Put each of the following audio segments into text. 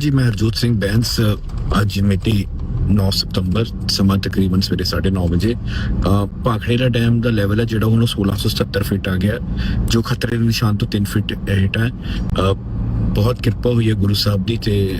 ਜੀ ਮੈਂ ਹਰਜੋਤ ਸਿੰਘ ਬੈਂਸ ਅੱਜ ਮਿਤੀ 9 ਸਤੰਬਰ ਸਮਾਂ ਤਕਰੀਬਨ ਸਵੇਰੇ 9:30 ਵਜੇ। ਅ, ਭਾਖੜੇ ਦਾ ਡੈਮ ਦਾ ਲੈਵਲ ਹੈ ਜਿਹੜਾ ਹੁਣ ਉਹ 1670 ਫਿਟ ਆ ਗਿਆ ਜੋ ਖਤਰੇ ਦੇ ਨਿਸ਼ਾਨ ਤੋਂ 3 ਫਿਟ ਹੇਠ ਹੈ। ਬਹੁਤ ਕਿਰਪਾ ਹੋਈ ਹੈ ਗੁਰੂ ਸਾਹਿਬ ਦੀ ਤੇ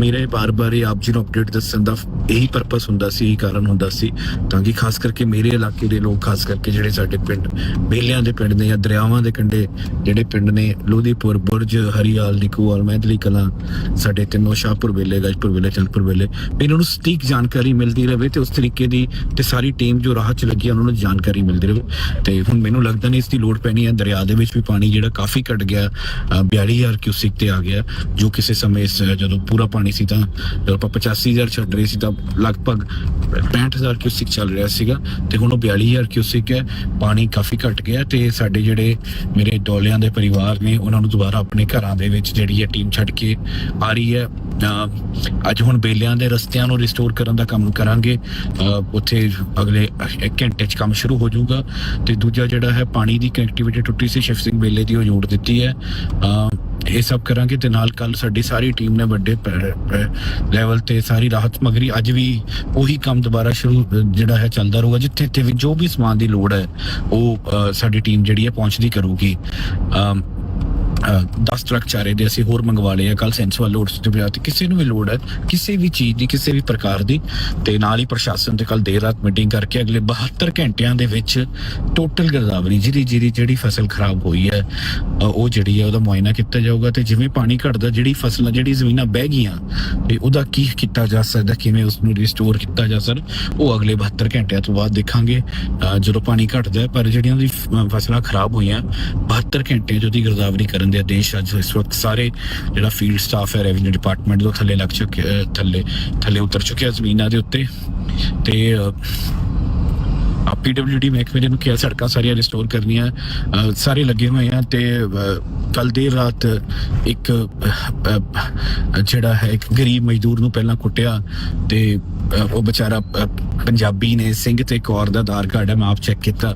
ਮੇਰੇ ਬਾਰ-ਬਾਰ ਇਹ ਆਪ ਜੀ ਨੂੰ ਅਪਡੇਟ ਦੱਸਣ ਦਾ ਇਹੀ ਪਰਪਸ ਹੁੰਦਾ ਸੀ ਇਹੀ ਕਾਰਨ ਹੁੰਦਾ ਸੀ। ਤਾਂ ਕਿ ਖਾਸ ਕਰਕੇ ਮੇਰੇ ਇਲਾਕੇ ਦੇ ਲੋਕ ਖਾਸ ਕਰਕੇ ਜਿਹੜੇ ਸਾਡੇ ਪਿੰਡ ਬੇਲਿਆਂ ਦੇ ਪਿੰਡ ਨੇ ਜਾਂ ਦਰਿਆਵਾਂ ਦੇ ਕੰਢੇ ਜਿਹੜੇ ਪਿੰਡ ਨੇ ਲੋਧੀਪੁਰ ਬੁਰਜ ਹਰੀਆਲ ਨਿਕੂਵਾਲ ਮਹਿਦਲੀ ਕਲਾਂ ਸਾਡੇ ਤਿੰਨੋਂ ਸ਼ਾਹਪੁਰ ਵੇਲੇ ਗਜਪੁਰ ਵੇਲੇ ਚੰਦਪੁਰ ਵੇਲੇ ਇਹਨਾਂ ਨੂੰ ਸਟੀਕ ਜਾਣਕਾਰੀ ਮਿਲਦੀ ਰਹੇ ਤੇ ਉਸ ਤਰੀਕੇ ਦੀ ਤੇ ਸਾਰੀ ਟੀਮ ਜੋ ਰਾਹ ਚ ਲੱਗੀ ਉਹਨਾਂ ਨੂੰ ਜਾਣਕਾਰੀ ਮਿਲਦੀ ਰਹੇ। ਤੇ ਹੁਣ ਮੈਨੂੰ ਲੱਗਦਾ ਨਹੀਂ ਇਸ ਦੀ ਲੋੜ ਪੈਣੀ ਹੈ। ਦਰਿਆ ਦੇ ਵਿੱਚ ਵੀ ਪਾਣੀ ਜਿਹੜਾ ਕਾਫੀ ਘਟ ਗਿਆ ਅ, 42000 ਕਿਊਸਿਕ ਤੇ ਆ ਗਿਆ ਜੋ ਕਿਸੇ ਸਮੇਂ ਇਸ ਜਦੋਂ ਪੂਰਾ ਪਾਣੀ ਸੀ ਤਾਂ ਜਦੋਂ ਆਪਾਂ 85000 ਛੱਡ ਰਹੇ ਸੀ ਤਾਂ ਲਗਭਗ 65000 ਕਿਊਸਿਕ ਚੱਲ ਰਿਹਾ ਸੀਗਾ ਤੇ ਹੁਣ ਉਹ 42000 ਕਿਊਸਿਕ ਹੈ, ਪਾਣੀ ਕਾਫੀ ਘਟ ਗਿਆ ਤੇ ਸਾਡੇ ਜਿਹੜੇ ਮੇਰੇ ਡੋਲਿਆਂ ਦੇ ਪਰਿਵਾਰ ਨੇ, ਉਹਨਾਂ ਨੂੰ ਦੁਬਾਰਾ ਆਪਣੇ ਘਰਾਂ ਦੇ ਵਿੱਚ ਜਿਹੜੀ ਹੈ ਟੀਮ ਛੱਡ ਕੇ ਆ ਰਹੀ ਹੈ। ਅੱਜ ਹੁਣ ਬੇਲਿਆਂ ਦੇ ਰਸਤਿਆਂ ਨੂੰ ਰਿਸਟੋਰ ਕਰਨ ਦਾ ਕੰਮ ਕਰਾਂਗੇ। ਉੱਥੇ ਅਗਲੇ ਇੱਕ ਘੰਟੇ 'ਚ ਕੰਮ ਸ਼ੁਰੂ ਹੋ ਜਾਊਗਾ ਤੇ ਦੂਜਾ ਜਿਹੜਾ ਹੈ, ਪਾਣੀ ਦੀ ਕਨੈਕਟੀਵਿਟੀ ਟੁੱਟੀ ਸੀ, ਸ਼ਿਵ ਸਿੰਘ ਬੇਲੇ ਦੀ ਉਹ ਜੋੜ ਦਿੱਤੀ ਹੈ। ਇਹ ਸਭ ਕਰਾਂਗੇ ਤੇ ਨਾਲ ਕੱਲ ਸਾਡੀ ਸਾਰੀ ਟੀਮ ਨੇ ਵੱਡੇ ਲੈਵਲ ਤੇ ਸਾਰੀ ਰਾਹਤ ਮਗਰੀ ਅੱਜ ਵੀ ਉਹੀ ਕੰਮ ਦੁਬਾਰਾ ਸ਼ੁਰੂ ਜਿਹੜਾ ਹੈ ਚੱਲਦਾ ਰਹੂਗਾ ਜਿੱਥੇ ਜਿੱਥੇ ਵੀ ਜੋ ਵੀ ਸਮਾਨ ਦੀ ਲੋੜ ਹੈ, ਉਹ ਸਾਡੀ ਟੀਮ ਜਿਹੜੀ ਹੈ ਪਹੁੰਚਦੀ ਕਰੂਗੀ। 10 ਟਰੱਕ ਚਾਰੇ ਦੇ ਅਸੀਂ ਹੋਰ ਮੰਗਵਾ ਲਏ ਆ। ਕੱਲ ਸੈਂਸਵਾਲ ਲੋਡਸ ਤੇ ਬਿਆਤ ਕਿਸੇ ਨੂੰ ਵੀ ਲੋੜ ਹੈ, ਕਿਸੇ ਵੀ ਚੀਜ਼ ਦੀ, ਕਿਸੇ ਵੀ ਪ੍ਰਕਾਰ ਦੀ। ਤੇ ਨਾਲ ਹੀ ਪ੍ਰਸ਼ਾਸਨ ਤੇ ਕੱਲ ਦੇਰ ਰਾਤ ਮੀਟਿੰਗ ਕਰਕੇ ਅਗਲੇ 72 ਘੰਟਿਆਂ ਦੇ ਵਿੱਚ ਟੋਟਲ ਗਰਦਾਵਰੀ ਜਿਹੜੀ ਜਿਹੜੀ ਜਿਹੜੀ ਫਸਲ ਖਰਾਬ ਹੋਈ ਹੈ ਉਹ ਜਿਹੜੀ ਹੈ, ਉਹਦਾ ਮੁਆਇਨਾ ਕੀਤਾ ਜਾਊਗਾ। ਤੇ ਜਿਵੇਂ ਪਾਣੀ ਘਟਦਾ, ਜਿਹੜੀ ਫਸਲਾਂ, ਜਿਹੜੀ ਜ਼ਮੀਨਾਂ ਬਹਿ ਗਈਆਂ, ਤੇ ਉਹਦਾ ਕੀ ਕੀਤਾ ਜਾ ਸਕਦਾ, ਕਿਵੇਂ ਉਸ ਨੂੰ ਰਿਸਟੋਰ ਕੀਤਾ ਜਾ ਸਕਦਾ, ਉਹ ਅਗਲੇ 72 ਘੰਟਿਆਂ ਤੋਂ ਬਾਅਦ ਦੇਖਾਂਗੇ। ਜਦੋਂ ਪਾਣੀ ਘਟਦਾ ਪਰ ਜਿਹੜੀਆਂ ਦੀ ਫਸਲਾਂ ਖਰਾਬ ਹੋਈਆਂ 72 ਘੰਟੇ ਜੋ ਦੀ ਗਰਦਾਵਰੀ ਕਰਨ ਦੇ ਆਦੇਸ਼ ਅੱਜ ਇਸ ਵਕਤ ਸਾਰੇ ਜਿਹੜਾ ਫੀਲਡ ਸਟਾਫ ਹੈ ਰੈਵਨਿਊ ਡਿਪਾਰਟਮੈਂਟ ਤੋਂ ਥੱਲੇ ਲੱਗ ਚੁੱਕੇ ਥੱਲੇ ਥੱਲੇ ਉਤਰ ਚੁੱਕਿਆ ਜ਼ਮੀਨਾਂ ਦੇ ਉੱਤੇ। ਤੇ ਅ, ਆ ਪੀਡਬਲਯੂਡੀ ਮਹਿਕਮੇ ਨੇ ਨੂੰ ਕਿਹਾ ਸੜਕਾਂ ਸਾਰੀਆਂ ਰਿਸਟੋਰ ਕਰਨੀਆਂ ਸਾਰੇ ਲੱਗੇ ਹੋਏ ਆ ਤੇ ਕੱਲ ਦੇਰ ਰਾਤ ਇੱਕ ਜਿਹੜਾ ਹੈ ਇੱਕ ਗਰੀਬ ਮਜ਼ਦੂਰ ਨੂੰ ਪਹਿਲਾਂ ਕੁੱਟਿਆ ਤੇ ਉਹ ਵਿਚਾਰਾ ਪੰਜਾਬੀ ਨੇ ਸਿੰਘ ਤੇ ਕੌਰ ਦਾ ਆਧਾਰ ਕਾਰਡ ਹੈ, ਮੈਂ ਆਪ ਚੈੱਕ ਕੀਤਾ।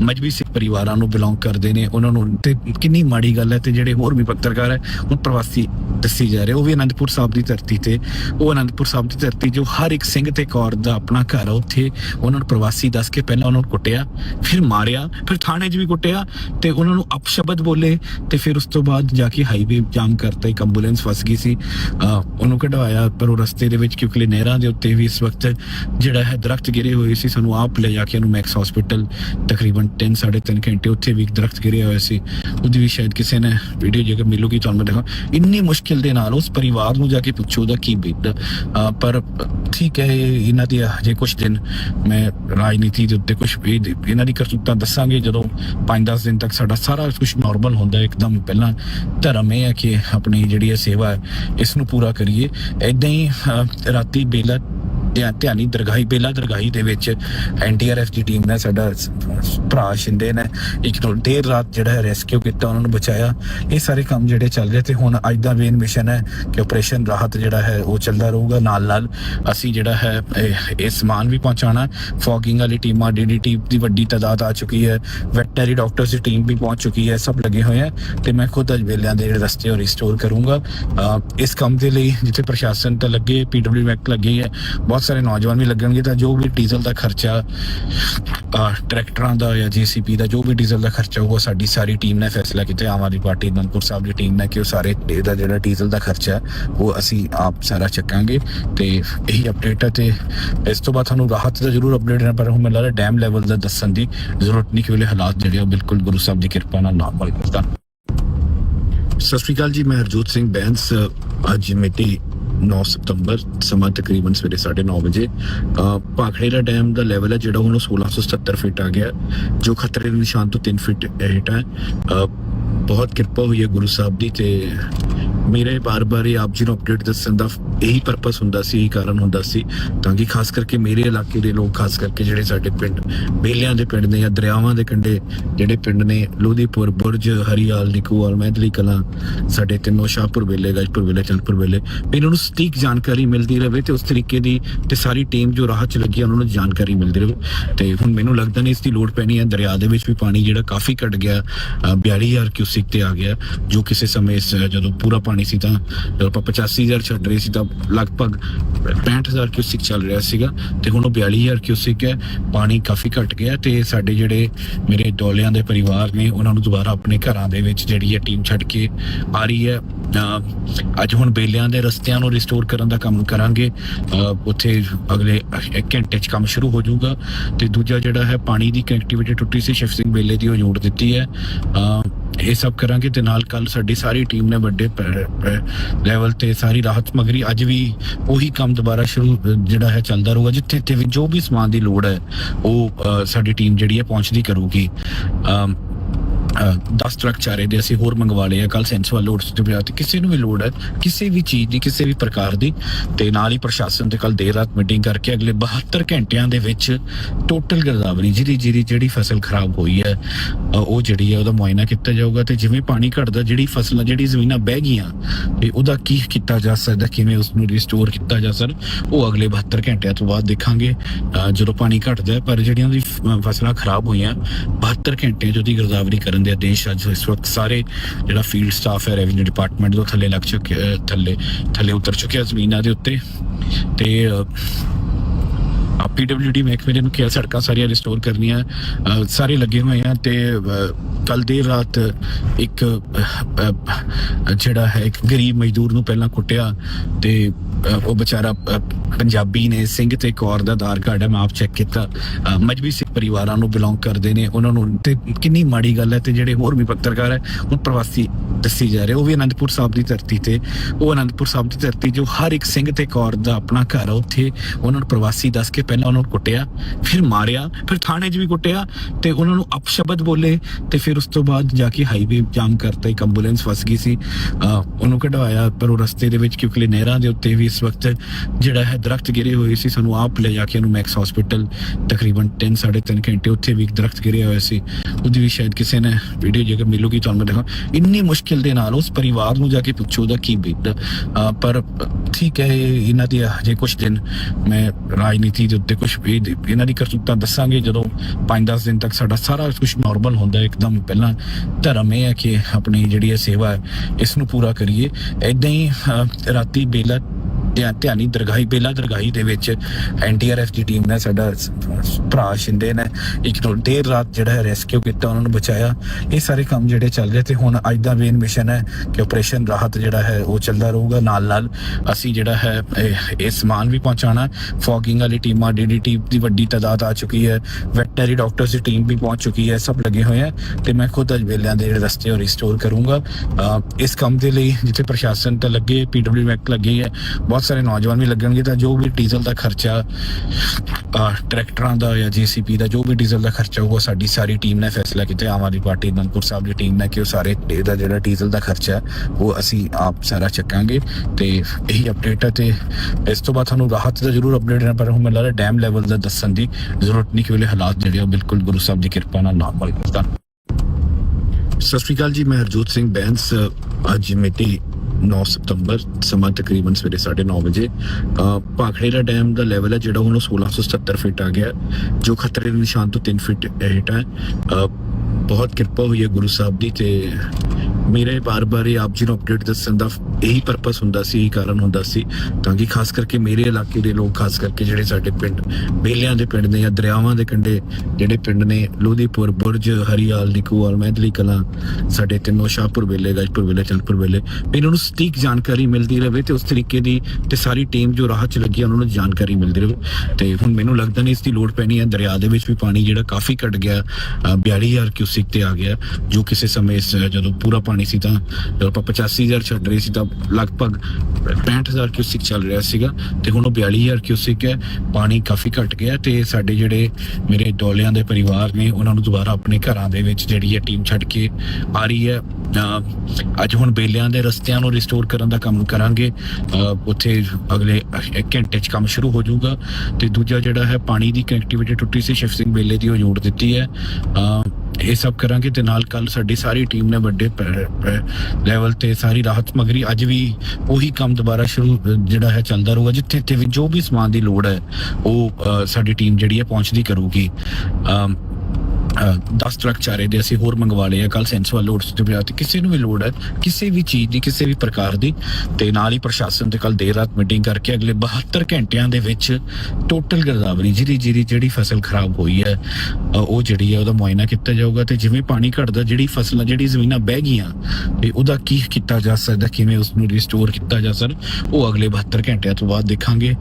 ਮਜਬੀ ਸਿੱਖ ਪਰਿਵਾਰਾਂ ਨੂੰ ਬਿਲੋਂਗ ਕਰਦੇ ਨੇ, ਉਹਨਾਂ ਨੂੰ ਤੇ ਕਿੰਨੀ ਮਾੜੀ ਗੱਲ ਹੈ ਤੇ ਜਿਹੜੇ ਹੋਰ ਵੀ ਪੱਤਰਕਾਰ ਹੈ ਹੁਣ ਪ੍ਰਵਾਸੀ ਦੱਸੀ ਜਾ ਰਹੇ, ਉਹ ਵੀ ਅਨੰਦਪੁਰ ਸਾਹਿਬ ਦੀ ਧਰਤੀ ਤੇ, ਉਹ ਅਨੰਦਪੁਰ ਸਾਹਿਬ ਦੀ ਧਰਤੀ ਜੋ ਹਰ ਇੱਕ ਸਿੰਘ ਤੇ ਕੌਰ ਦਾ ਆਪਣਾ ਘਰ ਆ, ਉੱਥੇ ਉਹਨਾਂ ਨੂੰ ਪ੍ਰਵਾਸੀ ਦੱਸ ਕੇ ਪਹਿਲਾਂ ਉਹਨਾਂ ਨੂੰ ਕੁੱਟਿਆ, ਫਿਰ ਮਾਰਿਆ, ਫਿਰ ਥਾਣੇ 'ਚ ਵੀ ਕੁੱਟਿਆ ਤੇ ਉਹਨਾਂ ਨੂੰ ਅਪਸ਼ਬਦ ਬੋਲੇ ਤੇ ਫਿਰ ਉਸ ਤੋਂ ਬਾਅਦ ਜਾ ਕੇ ਹਾਈਵੇ ਜਾਮ ਕਰਤਾ, ਇੱਕ ਐਂਬੂਲੈਂਸ ਫਸ ਗਈ ਸੀ। ਉਹਨੂੰ ਕਢਵਾਇਆ, ਪਰ ਉਹ ਰਸਤੇ ਦੇ ਵਿੱਚ ਕਿਉਂਕਿ ਨਹਿਰਾਂ ਦੇ ਉੱਤੇ ਵੀ ਇਸ ਵਕਤ ਜਿਹੜਾ ਹੈ ਦਰਖਤ ਗਿਰੇ ਹੋਏ ਸੀ, ਸਾਨੂੰ ਆਪ ਲੈ ਜਾ ਕੇ ਉਹਨੂੰ ਮੈਕਸ ਹਸਪੀਟਲ ਤਕਰੀਬਨ 3 3.5 ਘੰਟੇ ਉੱਥੇ ਵੀ ਇੱਕ ਦਰਖਤ ਗਿਰਿਆ ਹੋਇਆ ਸੀ। ਉਹਦੀ ਵੀ ਸ਼ਾਇਦ ਕਿਸੇ ਨੇ ਵੀਡੀਓ ਜੇਕਰ ਮਿਲੂਗੀ ਤੁਹਾਨੂੰ ਮੈਂ ਦਿਖਾ ਇੰਨੀ ਮੁਸ਼ਕਿਲ ਦੇ ਨਾਲ ਉਸ ਪਰਿਵਾਰ ਨੂੰ ਜਾ ਕੇ ਪੁੱਛੋ ਉਹਦਾ ਕੀ ਬੀਤਦਾ ਪਰ ਠੀਕ ਹੈ ਇਹਨਾਂ ਦੀ ਹਜੇ ਕੁਝ ਦਿਨ ਮੈਂ ਰਾਜਨੀਤੀ ਦੇ ਉੱਤੇ ਕੁਝ ਇਹਨਾਂ ਦੀ ਕਰਤੂਤਾਂ ਦੱਸਾਂਗੇ ਜਦੋਂ 5-10 ਦਿਨ ਤੱਕ ਸਾਡਾ ਸਾਰਾ ਕੁਝ ਨਾਰਮਲ ਹੁੰਦਾ ਹੈ। ਇੱਕਦਮ ਪਹਿਲਾਂ ਧਰਮ ਇਹ ਹੈ ਕਿ ਆਪਣੀ ਜਿਹੜੀ ਇਹ ਸੇਵਾ ਹੈ, ਇਸ ਨੂੰ ਪੂਰਾ ਕਰੀਏ। ਐਦਾਂ ਹੀ ਰਾਤੀ ਬੇਲਾ ਧਿਆਨੀ ਦਰਗਾਹੀ ਬੇਲਾ ਦਰਗਾਹੀ ਦੇ ਵਿੱਚ ਐਨਡੀਆਰਐਫ ਦੀ ਟੀਮ ਨੇ ਸਾਡਾ ਭਰਾ ਸ਼ਿੰਦੇ ਨੇ ਇੱਕ ਨੂੰ ਦੇਰ ਰਾਤ ਜਿਹੜਾ ਰੈਸਕਿਊ ਕੀਤਾ, ਉਹਨਾਂ ਨੂੰ ਬਚਾਇਆ। ਇਹ ਸਾਰੇ ਕੰਮ ਜਿਹੜੇ ਚੱਲ ਰਹੇ ਤੇ ਹੁਣ ਅੱਜ ਦਾ ਮੇਨ ਮਿਸ਼ਨ ਹੈ ਕਿ ਆਪਰੇਸ਼ਨ ਰਾਹਤ ਜਿਹੜਾ ਹੈ ਉਹ ਚੱਲਦਾ ਰਹੂਗਾ। ਨਾਲ ਨਾਲ ਅਸੀਂ ਜਿਹੜਾ ਹੈ, ਇਹ- ਸਮਾਨ ਵੀ ਪਹੁੰਚਾਣਾ ਫੌਗਿੰਗ ਵਾਲੀ ਟੀਮਾਂ ਡੀਡੀਟੀ ਦੀ ਵੱਡੀ ਤਾਦਾਦ ਆ ਚੁੱਕੀ ਹੈ। ਵੈਟਰਨਰੀ ਡਾਕਟਰਸ ਦੀ ਟੀਮ ਵੀ ਪਹੁੰਚ ਚੁੱਕੀ ਹੈ, ਸਭ ਲੱਗੇ ਹੋਏ ਆ ਤੇ ਮੈਂ ਖੁਦ ਅੱਜ ਵੇਲਿਆਂ ਦੇ ਜਿਹੜੇ ਰਸਤੇ ਉਹ ਰਿਸਟੋਰ ਕਰੂੰਗਾ। ਇਸ ਕੰਮ ਦੇ ਲਈ ਜਿੱਥੇ ਪ੍ਰਸ਼ਾਸਨ ਤਾਂ ਲੱਗੇ ਪੀਡਬਲਯੂ ਐਕਟ ਲੱਗੇ ਹੈ, ਬਹੁਤ ਸਾਰੇ ਨੌਜਵਾਨ ਵੀ ਲੱਗਣਗੇ ਤਾਂ ਜੋ ਵੀ ਡੀਜ਼ਲ ਦਾ ਖਰਚਾ ਟਰੈਕਟਰਾਂ ਦਾ ਜਾਂ ਜੀਸੀਪੀ ਦਾ ਜੋ ਵੀ ਡੀਜ਼ਲ ਦਾ ਖਰਚਾ ਹੋਊਗਾ, ਸਾਡੀ ਸਾਰੀ ਟੀਮ ਨੇ ਫੈਸਲਾ ਕੀਤਾ। ਆਮ ਆਦਮੀ ਪਾਰਟੀ, ਅਨੰਦਪੁਰ ਸਾਹਿਬ ਦੀ ਟੀਮ ਨੇ ਕਿ ਉਹ ਸਾਰੇ ਇਹਦਾ ਜਿਹੜਾ ਡੀਜ਼ਲ ਦਾ ਖਰਚਾ, ਉਹ ਅਸੀਂ ਆਪ ਸਾਰਾ ਚੱਕਾਂਗੇ ਤੇ ਇਹੀ ਅਪਡੇਟ ਹੈ ਤੇ ਇਸ ਤੋਂ ਬਾਅਦ ਤੁਹਾਨੂੰ ਰਾਹਤ ਦਾ ਜ਼ਰੂਰ ਅਪਡੇਟ ਹੈ ਪਰ ਹੁਣ ਮੈਨੂੰ ਲੱਗਦਾ ਡੈਮ ਲੈਵਲ ਦਾ ਦੱਸਣ ਦੀ ਜ਼ਰੂਰਤ ਨਹੀਂ ਕਿ ਵੇਲੇ ਹਾਲਾਤ ਜਿਹੜੇ ਉਹ ਬਿਲਕੁਲ ਗੁਰੂ ਸਾਹਿਬ ਦੀ ਕਿਰਪਾ ਨਾਲ ਨਾਰਮਲ ਕਰਦਾ ਸਤਿ ਸ਼੍ਰੀ ਅਕਾਲ ਜੀ, ਮੈਂ ਹਰਜੋਤ ਸਿੰਘ ਬੈਂਸ। ਅੱਜ ਮਿਤੀ 9 ਸਤੰਬਰ ਸਮਾਂ ਤਕਰੀਬਨ ਸਵੇਰੇ 9:30 ਵਜੇ ਅ, ਭਾਖੜੇ ਡੈਮ ਦਾ ਲੈਵਲ ਹੈ ਜਿਹੜਾ ਹੁਣ ਉਹ 1670 ਫਿਟ ਆ ਗਿਆ ਜੋ ਖਤਰੇ ਦੇ ਨਿਸ਼ਾਨ ਤੋਂ 3 ਫਿਟ ਹੇਠ ਹੈ। ਬਹੁਤ ਕਿਰਪਾ ਹੋਈ ਹੈ ਗੁਰੂ ਸਾਹਿਬ ਦੀ ਤੇ ਮੇਰੇ ਬਾਰ-ਬਾਰ ਇਹ ਆਪ ਜੀ ਨੂੰ ਅਪਡੇਟ ਦੱਸਣ ਦਾ ਇਹੀ ਪਰਪਸ ਹੁੰਦਾ ਸੀ ਇਹੀ ਕਾਰਨ ਹੁੰਦਾ ਸੀ। ਤਾਂ ਕਿ ਖਾਸ ਕਰਕੇ ਮੇਰੇ ਇਲਾਕੇ ਦੇ ਲੋਕ ਖਾਸ ਕਰਕੇ ਜਿਹੜੇ ਸਾਡੇ ਪਿੰਡ ਬੇਲਿਆਂ ਦੇ ਪਿੰਡ ਨੇ ਜਾਂ ਦਰਿਆਵਾਂ ਦੇ ਕੰਢੇ ਜਿਹੜੇ ਪਿੰਡ ਨੇ ਲੋਧੀਪੁਰ ਬੁਰਜ ਹਰੀਆਲ ਨਿਕੂਵਾਲ ਮਹਿਦਲੀ ਕਲਾਂ ਸਾਡੇ ਤਿੰਨੋਂ ਸ਼ਾਹਪੁਰ ਵੇਲੇ ਗਜਪੁਰ ਵੇਲੇ ਚੰਦਪੁਰ ਵੇਲੇ ਇਹਨਾਂ ਨੂੰ ਸਟੀਕ ਜਾਣਕਾਰੀ ਮਿਲਦੀ ਰਹੇ ਤੇ ਉਸ ਤਰੀਕੇ ਦੀ ਤੇ ਸਾਰੀ ਟੀਮ ਜੋ ਰਾਹ ਚ ਲੱਗੀ ਉਹਨਾਂ ਨੂੰ ਜਾਣਕਾਰੀ ਮਿਲਦੀ ਰਹੇ। ਤੇ ਹੁਣ ਮੈਨੂੰ ਲੱਗਦਾ ਨਹੀਂ ਇਸ ਦੀ ਲੋੜ ਪੈਣੀ ਹੈ ਦਰਿਆ ਦੇ ਵਿੱਚ ਵੀ ਪਾਣੀ ਜਿਹੜਾ ਕਾਫੀ ਘਟ ਗਿਆ ਅ, 42000 ਕਿਊਸਿਕ ਤੇ ਆ ਗਿਆ ਜੋ ਕਿਸੇ ਸਮੇਂ ਇਸ ਜਦੋਂ ਪੂਰਾ ਪਾਣੀ ਪਾਣੀ ਸੀ ਤਾਂ, ਜਦੋਂ ਆਪਾਂ 85000 ਛੱਡ ਰਹੇ ਸੀ ਤਾਂ ਲਗਭਗ 65000 ਕਿਊਸਿਕ ਚੱਲ ਰਿਹਾ ਸੀਗਾ ਤੇ ਹੁਣ ਉਹ 42000 ਕਿਊਸਿਕ ਹੈ, ਪਾਣੀ ਕਾਫੀ ਘਟ ਗਿਆ ਤੇ ਸਾਡੇ ਜਿਹੜੇ ਮੇਰੇ ਡੋਲਿਆਂ ਦੇ ਪਰਿਵਾਰ ਨੇ, ਉਹਨਾਂ ਨੂੰ ਦੁਬਾਰਾ ਆਪਣੇ ਘਰਾਂ ਦੇ ਵਿੱਚ ਜਿਹੜੀ ਹੈ ਟੀਮ ਛੱਡ ਕੇ ਆ ਰਹੀ ਹੈ। ਅੱਜ ਹੁਣ ਬੇਲਿਆਂ ਦੇ ਰਸਤਿਆਂ ਨੂੰ ਰਿਸਟੋਰ ਕਰਨ ਦਾ ਕੰਮ ਕਰਾਂਗੇ। ਉੱਥੇ ਅਗਲੇ ਇੱਕ ਘੰਟੇ 'ਚ ਕੰਮ ਸ਼ੁਰੂ ਹੋ ਜਾਊਗਾ ਤੇ ਦੂਜਾ ਜਿਹੜਾ ਹੈ ਪਾਣੀ ਦੀ ਕਨੈਕਟੀਵਿਟੀ ਟੁੱਟੀ ਸੀ ਸ਼ਿਵ ਸਿੰਘ ਬੇਲੇ ਦੀ, ਉਹ ਜੋੜ ਦਿੱਤੀ ਹੈ। ਇਹ ਸਭ ਕਰਾਂਗੇ ਤੇ ਨਾਲ ਕੱਲ ਸਾਡੀ ਸਾਰੀ ਟੀਮ ਨੇ ਵੱਡੇ ਲੈਵਲ ਤੇ ਸਾਰੀ ਰਾਹਤ ਮਗਰੀ ਅੱਜ ਵੀ ਉਹੀ ਕੰਮ ਦੁਬਾਰਾ ਸ਼ੁਰੂ, ਜਿਹੜਾ ਹੈ ਚੱਲਦਾ ਰਹੂਗਾ, ਜਿੱਥੇ ਜਿੱਥੇ ਵੀ ਜੋ ਵੀ ਸਮਾਨ ਦੀ ਲੋੜ ਹੈ, ਉਹ ਸਾਡੀ ਟੀਮ ਜਿਹੜੀ ਹੈ ਪਹੁੰਚਦੀ ਕਰੂਗੀ। 10 ਟਰੱਕ ਚਾਰੇ ਦੇ ਅਸੀਂ ਹੋਰ ਮੰਗਵਾ ਲਏ ਆ। ਕੱਲ ਸੈਂਸਵਾਲ ਲੋਡ ਤੇ ਪਿਆ ਤੇ ਕਿਸੇ ਨੂੰ ਵੀ ਲੋੜ ਹੈ, ਕਿਸੇ ਵੀ ਚੀਜ਼ ਦੀ, ਕਿਸੇ ਵੀ ਪ੍ਰਕਾਰ ਦੀ। ਤੇ ਨਾਲ ਹੀ ਪ੍ਰਸ਼ਾਸਨ ਤੇ ਕੱਲ ਦੇਰ ਰਾਤ ਮੀਟਿੰਗ ਕਰਕੇ ਅਗਲੇ 72 ਘੰਟਿਆਂ ਦੇ ਵਿੱਚ ਟੋਟਲ ਗਰਦਾਵਰੀ ਜਿਹੜੀ ਜਿਹੜੀ ਜਿਹੜੀ ਫਸਲ ਖਰਾਬ ਹੋਈ ਹੈ ਉਹ ਜਿਹੜੀ ਹੈ ਉਹਦਾ ਮੁਆਇਨਾ ਕੀਤਾ ਜਾਊਗਾ। ਤੇ ਜਿਵੇਂ ਪਾਣੀ ਘਟਦਾ, ਜਿਹੜੀ ਫਸਲਾਂ, ਜਿਹੜੀ ਜ਼ਮੀਨਾਂ ਬਹਿ ਗਈਆਂ, ਤੇ ਉਹਦਾ ਕੀ ਕੀਤਾ ਜਾ ਸਕਦਾ, ਕਿਵੇਂ ਉਸ ਨੂੰ ਰਿਸਟੋਰ ਕੀਤਾ ਜਾ ਸਕਦਾ, ਉਹ ਅਗਲੇ 72 ਘੰਟਿਆਂ ਤੋਂ ਬਾਅਦ ਦੇਖਾਂਗੇ। ਜਦੋਂ ਪਾਣੀ ਘਟਦਾ ਪਰ ਜਿਹੜੀਆਂ ਦੀ ਫਸਲਾਂ ਖਰਾਬ ਹੋਈਆਂ 72 ਘੰਟੇ ਚ ਉਹਦੀ ਗਰਦਾਵਰੀ ਕਰਨ ਦੇ ਆਦੇਸ਼ ਅੱਜ ਇਸ ਵਕਤ ਸਾਰੇ ਜਿਹੜਾ ਫੀਲਡ ਸਟਾਫ ਹੈ ਰੈਵਨਿਊ ਡਿਪਾਰਟਮੈਂਟ ਤੋਂ ਥੱਲੇ ਲੱਗ ਚੁੱਕੇ ਥੱਲੇ ਥੱਲੇ ਉਤਰ ਚੁੱਕਿਆ ਜ਼ਮੀਨਾਂ ਦੇ ਉੱਤੇ। ਤੇ ਆ ਪੀਡਬਲਯੂਡੀ ਮਹਿਕਮੇ ਨੇ ਨੂੰ ਕਿਹਾ, ਸੜਕਾਂ ਸਾਰੀਆਂ ਰਿਸਟੋਰ ਕਰਨੀਆਂ ਸਾਰੇ ਲੱਗੇ ਹੋਏ ਆ ਤੇ ਕੱਲ ਦੇਰ ਰਾਤ ਇੱਕ ਜਿਹੜਾ ਹੈ, ਇੱਕ ਗਰੀਬ ਮਜ਼ਦੂਰ ਨੂੰ ਪਹਿਲਾਂ ਕੁੱਟਿਆ ਤੇ ਉਹ ਵਿਚਾਰਾ ਪੰਜਾਬੀ ਨੇ ਸਿੰਘ ਤੇ ਕੌਰ ਦਾ ਆਧਾਰ ਕਾਰਡ ਹੈ, ਮੈਂ ਆਪ ਚੈੱਕ ਕੀਤਾ। ਮਜਬੀ ਸਿੱਖ ਪਰਿਵਾਰਾਂ ਨੂੰ ਬਿਲੋਂਗ ਕਰਦੇ ਨੇ, ਉਹਨਾਂ ਨੂੰ ਤੇ ਕਿੰਨੀ ਮਾੜੀ ਗੱਲ ਹੈ ਤੇ ਜਿਹੜੇ ਹੋਰ ਵੀ ਪੱਤਰਕਾਰ ਹੈ, ਉਹ ਪ੍ਰਵਾਸੀ ਦੱਸੀ ਜਾ ਰਹੇ। ਉਹ ਵੀ ਅਨੰਦਪੁਰ ਸਾਹਿਬ ਦੀ ਧਰਤੀ ਤੇ, ਉਹ ਅਨੰਦਪੁਰ ਸਾਹਿਬ ਦੀ ਧਰਤੀ ਜੋ ਹਰ ਇੱਕ ਸਿੰਘ ਤੇ ਕੌਰ ਦਾ ਆਪਣਾ ਘਰ ਆ, ਉੱਥੇ ਉਹਨਾਂ ਨੂੰ ਪ੍ਰਵਾਸੀ ਦੱਸ ਕੇ ਪਹਿਲਾਂ ਉਹਨਾਂ ਨੂੰ ਕੁੱਟਿਆ, ਫਿਰ ਮਾਰਿਆ, ਫਿਰ ਥਾਣੇ 'ਚ ਵੀ ਕੁੱਟਿਆ ਤੇ ਉਹਨਾਂ ਨੂੰ ਅਪਸ਼ਬਦ ਬੋਲੇ ਤੇ ਫਿਰ ਉਸ ਤੋਂ ਬਾਅਦ ਜਾ ਕੇ ਹਾਈਵੇ ਜਾਮ ਕਰਤਾ, ਇੱਕ ਐਂਬੂਲੈਂਸ ਫਸ ਗਈ ਸੀ। ਉਹਨੂੰ ਕਢਵਾਇਆ, ਪਰ ਉਹ ਰਸਤੇ ਦੇ ਵਿੱਚ ਕਿਉਂਕਿ ਨਹਿਰਾਂ ਦੇ ਉੱਤੇ ਵੀ ਇਸ ਵਕਤ ਜਿਹੜਾ ਹੈ ਦਰਖਤ ਗਿਰੇ ਹੋਏ ਸੀ, ਸਾਨੂੰ ਆਪ ਲੈ ਜਾ ਕੇ ਉਹਨੂੰ ਮੈਕਸ ਹਸਪੀਟਲ ਤਕਰੀਬਨ 3 3.5 ਘੰਟੇ ਉੱਥੇ ਵੀ ਇੱਕ ਦਰਖਤ ਗਿਰਿਆ ਹੋਇਆ ਸੀ। ਉਹਦੀ ਵੀ ਸ਼ਾਇਦ ਕਿਸੇ ਨੇ ਵੀਡੀਓ ਜੇਕਰ ਮਿਲੂਗੀ ਤੁਹਾਨੂੰ ਮੈਂ ਦਿਖਾਂ ਇੰਨੀ ਮੁਸ਼ਕਿਲ ਦੇ ਨਾਲ ਉਸ ਪਰਿਵਾਰ ਨੂੰ ਜਾ ਕੇ ਪੁੱਛੋ ਉਹਦਾ ਕੀ ਬੀਤਦਾ ਪਰ ਠੀਕ ਹੈ ਇਹਨਾਂ ਦੀ ਹਜੇ ਕੁਝ ਦਿਨ ਮੈਂ ਰਾਜਨੀਤੀ ਦੇ ਉੱਤੇ ਕੁਝ ਵੀ ਇਹਨਾਂ ਦੀ ਕਰਤੂਤਾਂ ਦੱਸਾਂਗੇ ਜਦੋਂ 5-10 ਦਿਨ ਤੱਕ ਸਾਡਾ ਸਾਰਾ ਕੁਝ ਨਾਰਮਲ ਹੁੰਦਾ ਹੈ। ਇੱਕਦਮ ਪਹਿਲਾਂ ਧਰਮ ਇਹ ਹੈ ਕਿ ਆਪਣੀ ਜਿਹੜੀ ਇਹ ਸੇਵਾ ਹੈ, ਇਸ ਨੂੰ ਪੂਰਾ ਕਰੀਏ। ਐਦਾਂ ਹੀ ਰਾਤੀ ਬੇਲਾ ਧਿਆਨੀ ਦਰਗਾਹੀ ਬੇਲਾ ਦਰਗਾਹੀ ਦੇ ਵਿੱਚ ਐਨਡੀਆਰਐਫ ਦੀ ਟੀਮ ਨੇ ਸਾਡਾ ਭਰਾ ਸ਼ਿੰਦੇ ਨੇ ਇੱਕ ਤੋਂ ਦੇਰ ਰਾਤ ਜਿਹੜਾ ਹੈ ਰੈਸਕਿਊ ਕੀਤਾ, ਉਹਨਾਂ ਨੂੰ ਬਚਾਇਆ। ਇਹ ਸਾਰੇ ਕੰਮ ਜਿਹੜੇ ਚੱਲ ਰਹੇ ਤੇ ਹੁਣ ਅੱਜ ਦਾ ਮੇਨ ਮਿਸ਼ਨ ਹੈ ਕਿ ਆਪਰੇਸ਼ਨ ਰਾਹਤ ਜਿਹੜਾ ਹੈ ਉਹ ਚੱਲਦਾ ਰਹੂਗਾ। ਨਾਲ ਨਾਲ ਅਸੀਂ ਜਿਹੜਾ ਹੈ, ਇਹ- ਸਮਾਨ ਵੀ ਪਹੁੰਚਾਣਾ ਫੌਗਿੰਗ ਵਾਲੀ ਟੀਮਾਂ ਡੀਡੀਟੀ ਦੀ ਵੱਡੀ ਤਾਦਾਦ ਆ ਚੁੱਕੀ ਹੈ। ਵੈਟਰਨਰੀ ਡਾਕਟਰਸ ਦੀ ਟੀਮ ਵੀ ਪਹੁੰਚ ਚੁੱਕੀ ਹੈ, ਸਭ ਲੱਗੇ ਹੋਏ ਆ ਤੇ ਮੈਂ ਖੁਦ ਅੱਜ ਵੇਲਿਆਂ ਦੇ ਜਿਹੜੇ ਰਸਤੇ ਉਹ ਰਿਸਟੋਰ ਕਰੂੰਗਾ। ਇਸ ਕੰਮ ਦੇ ਲਈ ਜਿੱਥੇ ਪ੍ਰਸ਼ਾਸਨ ਤਾਂ ਲੱਗੇ ਪੀਡਬਲਯੂ ਐਕਟ ਲੱਗੇ ਹੈ, ਬਹੁਤ ਸਾਰੇ ਨੌਜਵਾਨ ਵੀ ਲੱਗਣਗੇ ਤਾਂ ਜੋ ਵੀ ਡੀਜ਼ਲ ਦਾ ਖਰਚਾ ਟਰੈਕਟਰਾਂ ਦਾ ਜਾਂ ਜੀਸੀਪੀ ਦਾ ਜੋ ਵੀ ਡੀਜ਼ਲ ਦਾ ਖਰਚਾ ਹੋਊਗਾ, ਸਾਡੀ ਸਾਰੀ ਟੀਮ ਨੇ ਫੈਸਲਾ ਕੀਤਾ। ਆਮ ਆਦਮੀ ਪਾਰਟੀ, ਅਨੰਦਪੁਰ ਸਾਹਿਬ ਦੀ ਟੀਮ ਨੇ ਕਿ ਉਹ ਸਾਰੇ ਇਹਦਾ ਜਿਹੜਾ ਡੀਜ਼ਲ ਦਾ ਖਰਚਾ, ਉਹ ਅਸੀਂ ਆਪ ਸਾਰਾ ਚੱਕਾਂਗੇ ਤੇ ਇਹੀ ਅਪਡੇਟ ਹੈ ਤੇ ਇਸ ਤੋਂ ਬਾਅਦ ਤੁਹਾਨੂੰ ਰਾਹਤ ਦਾ ਜ਼ਰੂਰ ਅਪਡੇਟ ਦੇਣਾ ਪਰ ਹੁਣ ਮੈਨੂੰ ਲੱਗਦਾ ਡੈਮ ਲੈਵਲ ਦਾ ਦੱਸਣ ਦੀ ਜ਼ਰੂਰਤ ਨਹੀਂ ਕਿ ਵੇਲੇ ਹਾਲਾਤ ਜਿਹੜੇ ਉਹ ਬਿਲਕੁਲ ਗੁਰੂ ਸਾਹਿਬ ਦੀ ਕਿਰਪਾ ਨਾਲ ਨਾਰਮਲ ਹੋਣ ਸਤਿ ਸ਼੍ਰੀ ਅਕਾਲ ਜੀ, ਮੈਂ ਹਰਜੋਤ ਸਿੰਘ ਬੈਂਸ। ਅੱਜ ਮਿਤੀ 9 ਸਤੰਬਰ ਸਮਾਂ ਤਕਰੀਬਨ ਸਵੇਰੇ 9:30 ਵਜੇ ਅ, ਭਾਖੜੇ ਡੈਮ ਦਾ ਲੈਵਲ ਹੈ ਜਿਹੜਾ ਹੁਣ ਉਹ 1670 ਫਿਟ ਆ ਗਿਆ ਜੋ ਖਤਰੇ ਦੇ ਨਿਸ਼ਾਨ ਤੋਂ 3 ਫਿਟ ਹੇਠ ਹੈ। ਅ, ਬਹੁਤ ਕਿਰਪਾ ਹੋਈ ਹੈ ਗੁਰੂ ਸਾਹਿਬ ਦੀ ਤੇ ਮੇਰੇ ਬਾਰ-ਬਾਰ ਇਹ ਆਪ ਜੀ ਨੂੰ ਅਪਡੇਟ ਦੱਸਣ ਦਾ ਇਹੀ ਪਰਪਸ ਹੁੰਦਾ ਸੀ ਇਹੀ ਕਾਰਨ ਹੁੰਦਾ ਸੀ। ਤਾਂ ਕਿ ਖਾਸ ਕਰਕੇ ਮੇਰੇ ਇਲਾਕੇ ਦੇ ਲੋਕ ਖਾਸ ਕਰਕੇ ਜਿਹੜੇ ਸਾਡੇ ਪਿੰਡ ਬੇਲਿਆਂ ਦੇ ਪਿੰਡ ਨੇ ਜਾਂ ਦਰਿਆਵਾਂ ਦੇ ਕੰਢੇ ਜਿਹੜੇ ਪਿੰਡ ਨੇ ਲੋਧੀਪੁਰ ਬੁਰਜ ਹਰੀਆਲ ਨਿਕੋਵਾਲ ਮਹਿਦਲੀ ਕਲਾਂ ਸਾਡੇ ਤਿੰਨੋਂ ਸ਼ਾਹਪੁਰ ਵੇਲੇ ਗਜਪੁਰ ਵੇਲੇ ਚਲਪੁਰ ਵੇਲੇ ਇਹਨਾਂ ਨੂੰ ਸਟੀਕ ਜਾਣਕਾਰੀ ਮਿਲਦੀ ਰਹੇ ਤੇ ਉਸ ਤਰੀਕੇ ਦੀ ਤੇ ਸਾਰੀ ਟੀਮ ਜੋ ਰਾਹ ਚ ਲੱਗੀ ਉਹਨਾਂ ਨੂੰ ਜਾਣਕਾਰੀ ਮਿਲਦੀ ਰਹੇ। ਤੇ ਹੁਣ ਮੈਨੂੰ ਲੱਗਦਾ ਨਹੀਂ ਇਸ ਦੀ ਲੋੜ ਪੈਣੀ ਹੈ। ਦਰਿਆ ਦੇ ਵਿੱਚ ਵੀ ਪਾਣੀ ਜਿਹੜਾ ਕਾਫੀ ਘਟ ਗਿਆ ਅ, 42000 ਕਿਊਸਿਕ ਤੇ ਆ ਗਿਆ ਜੋ ਕਿਸੇ ਸਮੇਂ ਇਸ ਜਦੋਂ ਪੂਰਾ ਪਾਣੀ ਸੀ ਤਾਂ ਜਦੋਂ ਆਪਾਂ 85000 ਛੱਡ ਰਹੇ ਸੀ ਤਾਂ ਲਗਭਗ 65000 ਕਿਊਸਿਕ ਚੱਲ ਰਿਹਾ ਸੀਗਾ ਤੇ ਹੁਣ ਉਹ 42000 ਕਿਊਸਿਕ ਹੈ, ਪਾਣੀ ਕਾਫੀ ਘਟ ਗਿਆ ਤੇ ਸਾਡੇ ਜਿਹੜੇ ਮੇਰੇ ਡੋਲਿਆਂ ਦੇ ਪਰਿਵਾਰ ਨੇ, ਉਹਨਾਂ ਨੂੰ ਦੁਬਾਰਾ ਆਪਣੇ ਘਰਾਂ ਦੇ ਵਿੱਚ ਜਿਹੜੀ ਹੈ ਟੀਮ ਛੱਡ ਕੇ ਆ ਰਹੀ ਹੈ। ਅੱਜ ਹੁਣ ਬੇਲਿਆਂ ਦੇ ਰਸਤਿਆਂ ਨੂੰ ਰਿਸਟੋਰ ਕਰਨ ਦਾ ਕੰਮ ਕਰਾਂਗੇ। ਉੱਥੇ ਅਗਲੇ ਘੰਟੇ 'ਚ ਕੰਮ ਸ਼ੁਰੂ ਹੋ ਜਾਊਗਾ ਤੇ ਦੂਜਾ ਜਿਹੜਾ ਹੈ, ਪਾਣੀ ਦੀ ਕਨੈਕਟੀਵਿਟੀ ਟੁੱਟੀ ਸੀ, ਸ਼ਿਵ ਸਿੰਘ ਬੇਲੇ ਦੀ ਉਹ ਜੋੜ ਦਿੱਤੀ ਹੈ। ਇਹ ਸਭ ਕਰਾਂਗੇ ਤੇ ਨਾਲ ਕੱਲ ਸਾਡੀ ਸਾਰੀ ਟੀਮ ਨੇ ਵੱਡੇ ਲੈਵਲ ਤੇ ਸਾਰੀ ਰਾਹਤ ਮਗਰੀ ਅੱਜ ਵੀ ਉਹੀ ਕੰਮ ਦੁਬਾਰਾ ਸ਼ੁਰੂ, ਜਿਹੜਾ ਹੈ ਚੱਲਦਾ ਰਹੂਗਾ, ਜਿੱਥੇ ਜਿੱਥੇ ਵੀ ਜੋ ਵੀ ਸਮਾਨ ਦੀ ਲੋੜ ਹੈ, ਉਹ ਸਾਡੀ ਟੀਮ ਜਿਹੜੀ ਹੈ ਪਹੁੰਚਦੀ ਕਰੂਗੀ। 10 ਟਰੱਕ ਚਾਰੇ ਦੇ ਅਸੀਂ ਹੋਰ ਮੰਗਵਾ ਲਏ ਆ ਕੱਲ ਸੈਂਸਵਾਲ ਲੋਡ ਤੇ ਪਿਆ ਕਿਸੇ ਨੂੰ ਵੀ ਲੋੜ ਹੈ, ਕਿਸੇ ਵੀ ਚੀਜ਼ ਦੀ, ਕਿਸੇ ਵੀ ਪ੍ਰਕਾਰ ਦੀ। ਤੇ ਨਾਲ ਹੀ ਪ੍ਰਸ਼ਾਸਨ ਤੇ ਕੱਲ ਦੇਰ ਰਾਤ ਮੀਟਿੰਗ ਕਰਕੇ ਅਗਲੇ 72 ਘੰਟਿਆਂ ਦੇ ਵਿੱਚ ਟੋਟਲ ਗਰਦਾਵਰੀ ਜਿਹੜੀ ਜਿਹੜੀ ਜਿਹੜੀ ਫਸਲ ਖਰਾਬ ਹੋਈ ਹੈ ਉਹ ਜਿਹੜੀ ਹੈ ਉਹਦਾ ਮੁਆਇਨਾ ਕੀਤਾ ਜਾਊਗਾ ਤੇ ਜਿਵੇਂ ਪਾਣੀ ਘਟਦਾ, ਜਿਹੜੀ ਫਸਲਾਂ, ਜਿਹੜੀ ਜ਼ਮੀਨਾਂ ਬਹਿ ਗਈਆਂ, ਤੇ ਉਹਦਾ ਕੀ ਕੀਤਾ ਜਾ ਸਕਦਾ, ਕਿਵੇਂ ਉਸ ਨੂੰ ਰਿਸਟੋਰ ਕੀਤਾ ਜਾ ਸਕਦਾ, ਉਹ ਅਗਲੇ 72 ਘੰਟਿਆਂ ਤੋਂ ਬਾਅਦ ਦੇਖਾਂਗੇ।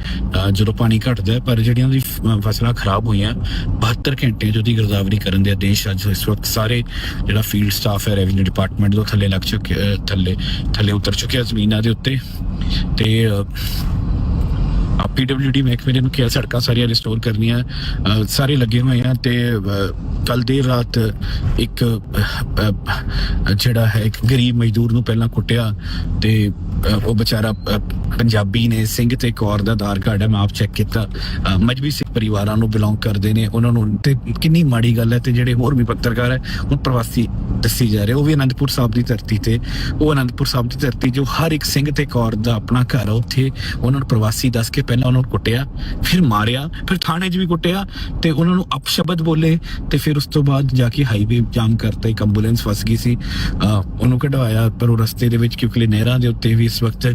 ਜਦੋਂ ਪਾਣੀ ਘਟਦਾ ਪਰ ਜਿਹੜੀਆਂ ਦੀ ਫਸਲਾਂ ਖਰਾਬ ਹੋਈਆਂ 72 ਘੰਟੇ ਜੋ ਦੀ ਗਰਦਾਵਰੀ ਕਰਨ ਦੇ ਆਦੇਸ਼ ਅੱਜ ਇਸ ਵਕਤ ਸਾਰੇ ਜਿਹੜਾ ਫੀਲਡ ਸਟਾਫ ਹੈ ਰੈਵਨਿਊ ਡਿਪਾਰਟਮੈਂਟ ਤੋਂ ਥੱਲੇ ਲੱਗ ਚੁੱਕੇ ਥੱਲੇ ਥੱਲੇ ਉਤਰ ਚੁੱਕਿਆ ਜ਼ਮੀਨਾਂ ਦੇ ਉੱਤੇ। ਤੇ ਅ, ਆ ਪੀਡਬਲਯੂਡੀ ਮਹਿਕਮੇ ਨੇ ਨੂੰ ਕਿਹਾ ਸੜਕਾਂ ਸਾਰੀਆਂ ਰਿਸਟੋਰ ਕਰਨੀਆਂ ਸਾਰੇ ਲੱਗੇ ਹੋਏ ਆ ਤੇ ਕੱਲ ਦੇਰ ਰਾਤ ਇੱਕ ਜਿਹੜਾ ਹੈ ਇੱਕ ਗਰੀਬ ਮਜ਼ਦੂਰ ਨੂੰ ਪਹਿਲਾਂ ਕੁੱਟਿਆ ਤੇ ਉਹ ਵਿਚਾਰਾ ਪੰਜਾਬੀ ਨੇ ਸਿੰਘ ਤੇ ਕੌਰ ਦਾ ਆਧਾਰ ਕਾਰਡ ਹੈ, ਮੈਂ ਆਪ ਚੈੱਕ ਕੀਤਾ। ਮਜਬੀ ਸਿੱਖ ਪਰਿਵਾਰਾਂ ਨੂੰ ਬਿਲੋਂਗ ਕਰਦੇ ਨੇ, ਉਹਨਾਂ ਨੂੰ ਤੇ ਕਿੰਨੀ ਮਾੜੀ ਗੱਲ ਹੈ ਤੇ ਜਿਹੜੇ ਹੋਰ ਵੀ ਪੱਤਰਕਾਰ ਹੈ, ਉਹ ਪ੍ਰਵਾਸੀ ਦੱਸੀ ਜਾ ਰਹੇ। ਉਹ ਵੀ ਅਨੰਦਪੁਰ ਸਾਹਿਬ ਦੀ ਧਰਤੀ ਤੇ, ਉਹ ਅਨੰਦਪੁਰ ਸਾਹਿਬ ਦੀ ਧਰਤੀ ਜੋ ਹਰ ਇੱਕ ਸਿੰਘ ਤੇ ਕੌਰ ਦਾ ਆਪਣਾ ਘਰ ਆ, ਉੱਥੇ ਉਹਨਾਂ ਨੂੰ ਪ੍ਰਵਾਸੀ ਦੱਸ ਕੇ ਪਹਿਲਾਂ ਉਹਨਾਂ ਨੂੰ ਕੁੱਟਿਆ, ਫਿਰ ਮਾਰਿਆ, ਫਿਰ ਥਾਣੇ 'ਚ ਵੀ ਕੁੱਟਿਆ ਤੇ ਉਹਨਾਂ ਨੂੰ ਅਪਸ਼ਬਦ ਬੋਲੇ ਤੇ ਫਿਰ ਉਸ ਤੋਂ ਬਾਅਦ ਜਾ ਕੇ ਹਾਈਵੇ ਜਾਮ ਕਰਤਾ, ਇੱਕ ਐਂਬੂਲੈਂਸ ਫਸ ਗਈ ਸੀ। ਉਹਨੂੰ ਕਢਵਾਇਆ, ਪਰ ਉਹ ਰਸਤੇ ਦੇ ਵਿੱਚ, ਕਿਉਂਕਿ ਨਹਿਰਾਂ ਦੇ ਉੱਤੇ ਵੀ ਇਸ ਵਕਤ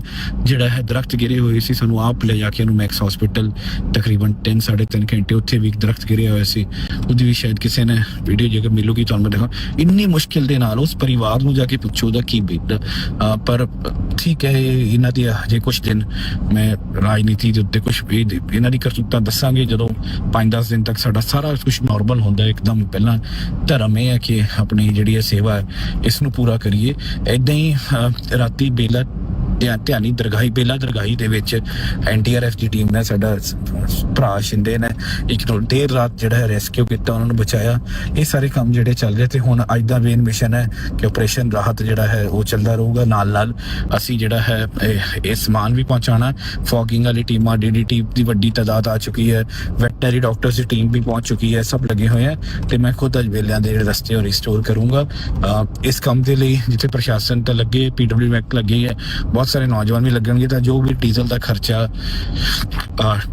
ਜਿਹੜਾ ਹੈ ਦਰਖਤ ਗਿਰੇ ਹੋਏ ਸੀ, ਸਾਨੂੰ ਆਪ ਲੈ ਜਾ ਕੇ ਉਹਨੂੰ ਮੈਕਸ ਹਸਪੀਟਲ ਤਕਰੀਬਨ 3 3.5 ਘੰਟੇ ਉੱਥੇ ਵੀ ਇੱਕ ਦਰਖਤ ਗਿਰਿਆ ਹੋਇਆ ਸੀ। ਉਹਦੀ ਵੀ ਸ਼ਾਇਦ ਕਿਸੇ ਨੇ ਵੀਡੀਓ ਜੇਕਰ ਮਿਲੂਗੀ ਤੁਹਾਨੂੰ ਮੈਂ ਦਿਖਾ ਇੰਨੀ ਮੁਸ਼ਕਿਲ ਦੇ ਨਾਲ ਉਸ ਪਰਿਵਾਰ ਨੂੰ ਜਾ ਕੇ ਪੁੱਛੋ ਉਹਦਾ ਕੀ ਬੀਤਦਾ ਪਰ ਠੀਕ ਹੈ ਇਹਨਾਂ ਦੀ ਹਜੇ ਕੁਝ ਦਿਨ ਮੈਂ ਰਾਜਨੀਤੀ ਦੇ ਉੱਤੇ ਕੁਝ ਵੀ ਇਹਨਾਂ ਦੀ ਕਰਤੂਤਾਂ ਦੱਸਾਂਗੇ ਜਦੋਂ 5-10 ਦਿਨ ਤੱਕ ਸਾਡਾ ਸਾਰਾ ਕੁਝ ਨਾਰਮਲ ਹੁੰਦਾ ਇੱਕਦਮ ਪਹਿਲਾਂ ਧਰਮ ਇਹ ਹੈ ਕਿ ਆਪਣੀ ਜਿਹੜੀ ਹੈ ਸੇਵਾ ਹੈ, ਇਸ ਨੂੰ ਪੂਰਾ ਕਰੀਏ। ਐਦਾਂ ਹੀ ਰਾਤੀ ਬੇਲਾ ਧਿਆਨੀ ਦਰਗਾਹੀ ਬੇਲਾ ਦਰਗਾਹੀ ਦੇ ਵਿੱਚ ਐਨਡੀਆਰਐਫ ਦੀ ਟੀਮ ਨੇ ਸਾਡਾ ਭਰਾ ਸ਼ਿੰਦੇ ਨੇ ਇੱਕ ਤੋਂ ਦੇਰ ਰਾਤ ਜਿਹੜਾ ਹੈ ਰੈਸਕਿਊ ਕੀਤਾ, ਉਹਨਾਂ ਨੂੰ ਬਚਾਇਆ। ਇਹ ਸਾਰੇ ਕੰਮ ਜਿਹੜੇ ਚੱਲ ਰਹੇ ਤੇ ਹੁਣ ਅੱਜ ਦਾ ਮੇਨ ਮਿਸ਼ਨ ਹੈ ਕਿ ਆਪਰੇਸ਼ਨ ਰਾਹਤ ਜਿਹੜਾ ਹੈ ਉਹ ਚੱਲਦਾ ਰਹੂਗਾ। ਨਾਲ ਨਾਲ ਅਸੀਂ ਜਿਹੜਾ ਹੈ, ਇਹ- ਸਮਾਨ ਵੀ ਪਹੁੰਚਾਣਾ ਫੌਗਿੰਗ ਵਾਲੀ ਟੀਮਾਂ ਡੀਡੀਟੀ ਦੀ ਵੱਡੀ ਤਾਦਾਦ ਆ ਚੁੱਕੀ ਹੈ। ਵੈਟਰਨਰੀ ਡਾਕਟਰਸ ਦੀ ਟੀਮ ਵੀ ਪਹੁੰਚ ਚੁੱਕੀ ਹੈ, ਸਭ ਲੱਗੇ ਹੋਏ ਆ ਤੇ ਮੈਂ ਖੁਦ ਅੱਜ ਵੇਲਿਆਂ ਦੇ ਜਿਹੜੇ ਰਸਤੇ ਉਹ ਰਿਸਟੋਰ ਕਰੂੰਗਾ। ਇਸ ਕੰਮ ਦੇ ਲਈ ਜਿੱਥੇ ਪ੍ਰਸ਼ਾਸਨ ਤਾਂ ਲੱਗੇ ਪੀਡਬਲਯੂ ਮੈਕ ਲੱਗੇ ਹੈ, ਬਹੁਤ ਸਾਰੇ ਨੌਜਵਾਨ ਵੀ ਲੱਗਣਗੇ ਤਾਂ ਜੋ ਵੀ ਡੀਜ਼ਲ ਦਾ ਖਰਚਾ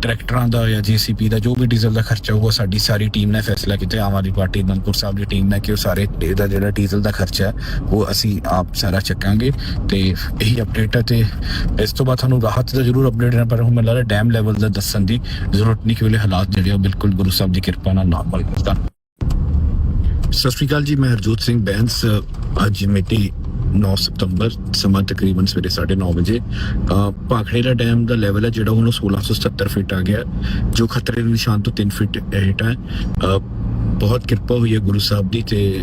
ਟਰੈਕਟਰਾਂ ਦਾ ਜਾਂ ਜੀਸੀਪੀ ਦਾ ਜੋ ਵੀ ਡੀਜ਼ਲ ਦਾ ਖਰਚਾ ਹੋਊਗਾ, ਸਾਡੀ ਸਾਰੀ ਟੀਮ ਨੇ ਫੈਸਲਾ ਕੀਤਾ। ਆਮ ਆਦਮੀ ਪਾਰਟੀ, ਅਨੰਦਪੁਰ ਸਾਹਿਬ ਦੀ ਟੀਮ ਨੇ ਕਿ ਉਹ ਸਾਰੇ ਇਹਦਾ ਜਿਹੜਾ ਡੀਜ਼ਲ ਦਾ ਖਰਚਾ ਉਹ ਅਸੀਂ ਆਪ ਸਾਰਾ ਚੱਕਾਂਗੇ ਤੇ ਇਹੀ ਅਪਡੇਟ ਹੈ ਤੇ ਇਸ ਤੋਂ ਬਾਅਦ ਤੁਹਾਨੂੰ ਰਾਹਤ ਦਾ ਜ਼ਰੂਰ ਅਪਡੇਟ ਦੇਣਾ, ਪਰ ਹੁਣ ਮੈਨੂੰ ਲੱਗਦਾ ਡੈਮ ਲੈਵਲ ਦਾ ਦੱਸਣ ਦੀ ਜ਼ਰੂਰਤ ਨਹੀਂ ਕਿ ਵੇਲੇ ਹਾਲਾਤ ਜਿਹੜੇ ਉਹ ਬਿਲਕੁਲ ਗੁਰੂ ਸਾਹਿਬ ਦੀ ਕਿਰਪਾ ਨਾਲ ਨਾਰਮਲ ਕਰਦਾ ਸਤਿ ਸ਼੍ਰੀ ਅਕਾਲ ਜੀ, ਮੈਂ ਹਰਜੋਤ ਸਿੰਘ ਬੈਂਸ। ਅੱਜ ਮਿਤੀ 9 ਸਤੰਬਰ ਸਮਾਂ ਤਕਰੀਬਨ ਸਵੇਰੇ 9:30 ਵਜੇ ਅ, ਭਾਖੜੇ ਡੈਮ ਦਾ ਲੈਵਲ ਹੈ ਜਿਹੜਾ ਹੁਣ ਉਹ 1677 ਫੀਟ ਆ ਗਿਆ ਜੋ ਖਤਰੇ ਦੇ ਨਿਸ਼ਾਨ ਤੋਂ 3 ਫੀਟ ਹੇਠ ਹੈ। ਅ, ਬਹੁਤ ਕਿਰਪਾ ਹੋਈ ਹੈ ਗੁਰੂ ਸਾਹਿਬ ਦੀ ਤੇ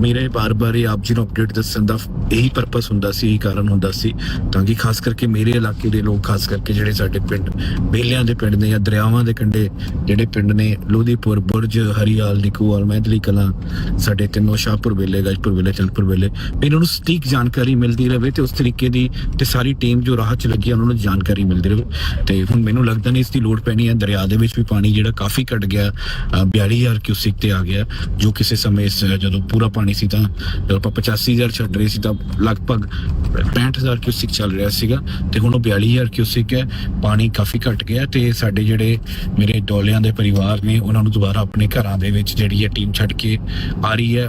ਮੇਰੇ ਬਾਰ-ਬਾਰ ਇਹ ਆਪ ਜੀ ਨੂੰ ਅਪਡੇਟ ਦੱਸਣ ਦਾ ਇਹੀ ਪਰਪਸ ਹੁੰਦਾ ਸੀ ਇਹੀ ਕਾਰਨ ਹੁੰਦਾ ਸੀ। ਤਾਂ ਕਿ ਖਾਸ ਕਰਕੇ ਮੇਰੇ ਇਲਾਕੇ ਦੇ ਲੋਕ ਖਾਸ ਕਰਕੇ ਜਿਹੜੇ ਸਾਡੇ ਪਿੰਡ ਬੇਲਿਆਂ ਦੇ ਪਿੰਡ ਨੇ ਜਾਂ ਦਰਿਆਵਾਂ ਦੇ ਕੰਢੇ ਜਿਹੜੇ ਪਿੰਡ ਨੇ ਲੋਧੀਪੁਰ ਬੁਰਜ ਹਰੀਆਲ ਨਿਕੂਵਾਲ ਮਹਿਦਲੀ ਕਲਾਂ ਸਾਡੇ ਤਿੰਨੋਂ ਸ਼ਾਹਪੁਰ ਵੇਲੇ ਗਜਪੁਰ ਵੇਲੇ ਚੰਦਪੁਰ ਵੇਲੇ ਇਹਨਾਂ ਨੂੰ ਸਟੀਕ ਜਾਣਕਾਰੀ ਮਿਲਦੀ ਰਹੇ ਤੇ ਉਸ ਤਰੀਕੇ ਦੀ ਤੇ ਸਾਰੀ ਟੀਮ ਜੋ ਰਾਹ ਚ ਲੱਗੀ ਉਹਨਾਂ ਨੂੰ ਜਾਣਕਾਰੀ ਮਿਲਦੀ ਰਹੇ। ਤੇ ਹੁਣ ਮੈਨੂੰ ਲੱਗਦਾ ਨਹੀਂ ਇਸ ਦੀ ਲੋੜ ਪੈਣੀ ਹੈ। ਦਰਿਆ ਦੇ ਵਿੱਚ ਵੀ ਪਾਣੀ ਜਿਹੜਾ ਕਾਫੀ ਘਟ ਗਿਆ ਅ, 42000 ਕਿਊਸਿਕ ਤੇ ਆ ਗਿਆ ਜੋ ਕਿਸੇ ਸਮੇਂ ਇਸ ਜਦੋਂ ਪੂਰਾ ਪਾਣੀ ਸੀ ਤਾਂ ਜਦੋਂ ਆਪਾਂ 85000 ਛੱਡ ਰਹੇ ਸੀ ਤਾਂ ਲਗਭਗ 65000 ਕਿਊਸਿਕ ਚੱਲ ਰਿਹਾ ਸੀਗਾ ਤੇ ਹੁਣ ਉਹ 42000 ਕਿਊਸਿਕ ਹੈ, ਪਾਣੀ ਕਾਫੀ ਘਟ ਗਿਆ ਤੇ ਸਾਡੇ ਜਿਹੜੇ ਮੇਰੇ ਡੋਲਿਆਂ ਦੇ ਪਰਿਵਾਰ ਨੇ, ਉਹਨਾਂ ਨੂੰ ਦੁਬਾਰਾ ਆਪਣੇ ਘਰਾਂ ਦੇ ਵਿੱਚ ਜਿਹੜੀ ਹੈ ਟੀਮ ਛੱਡ ਕੇ ਆ ਰਹੀ ਹੈ।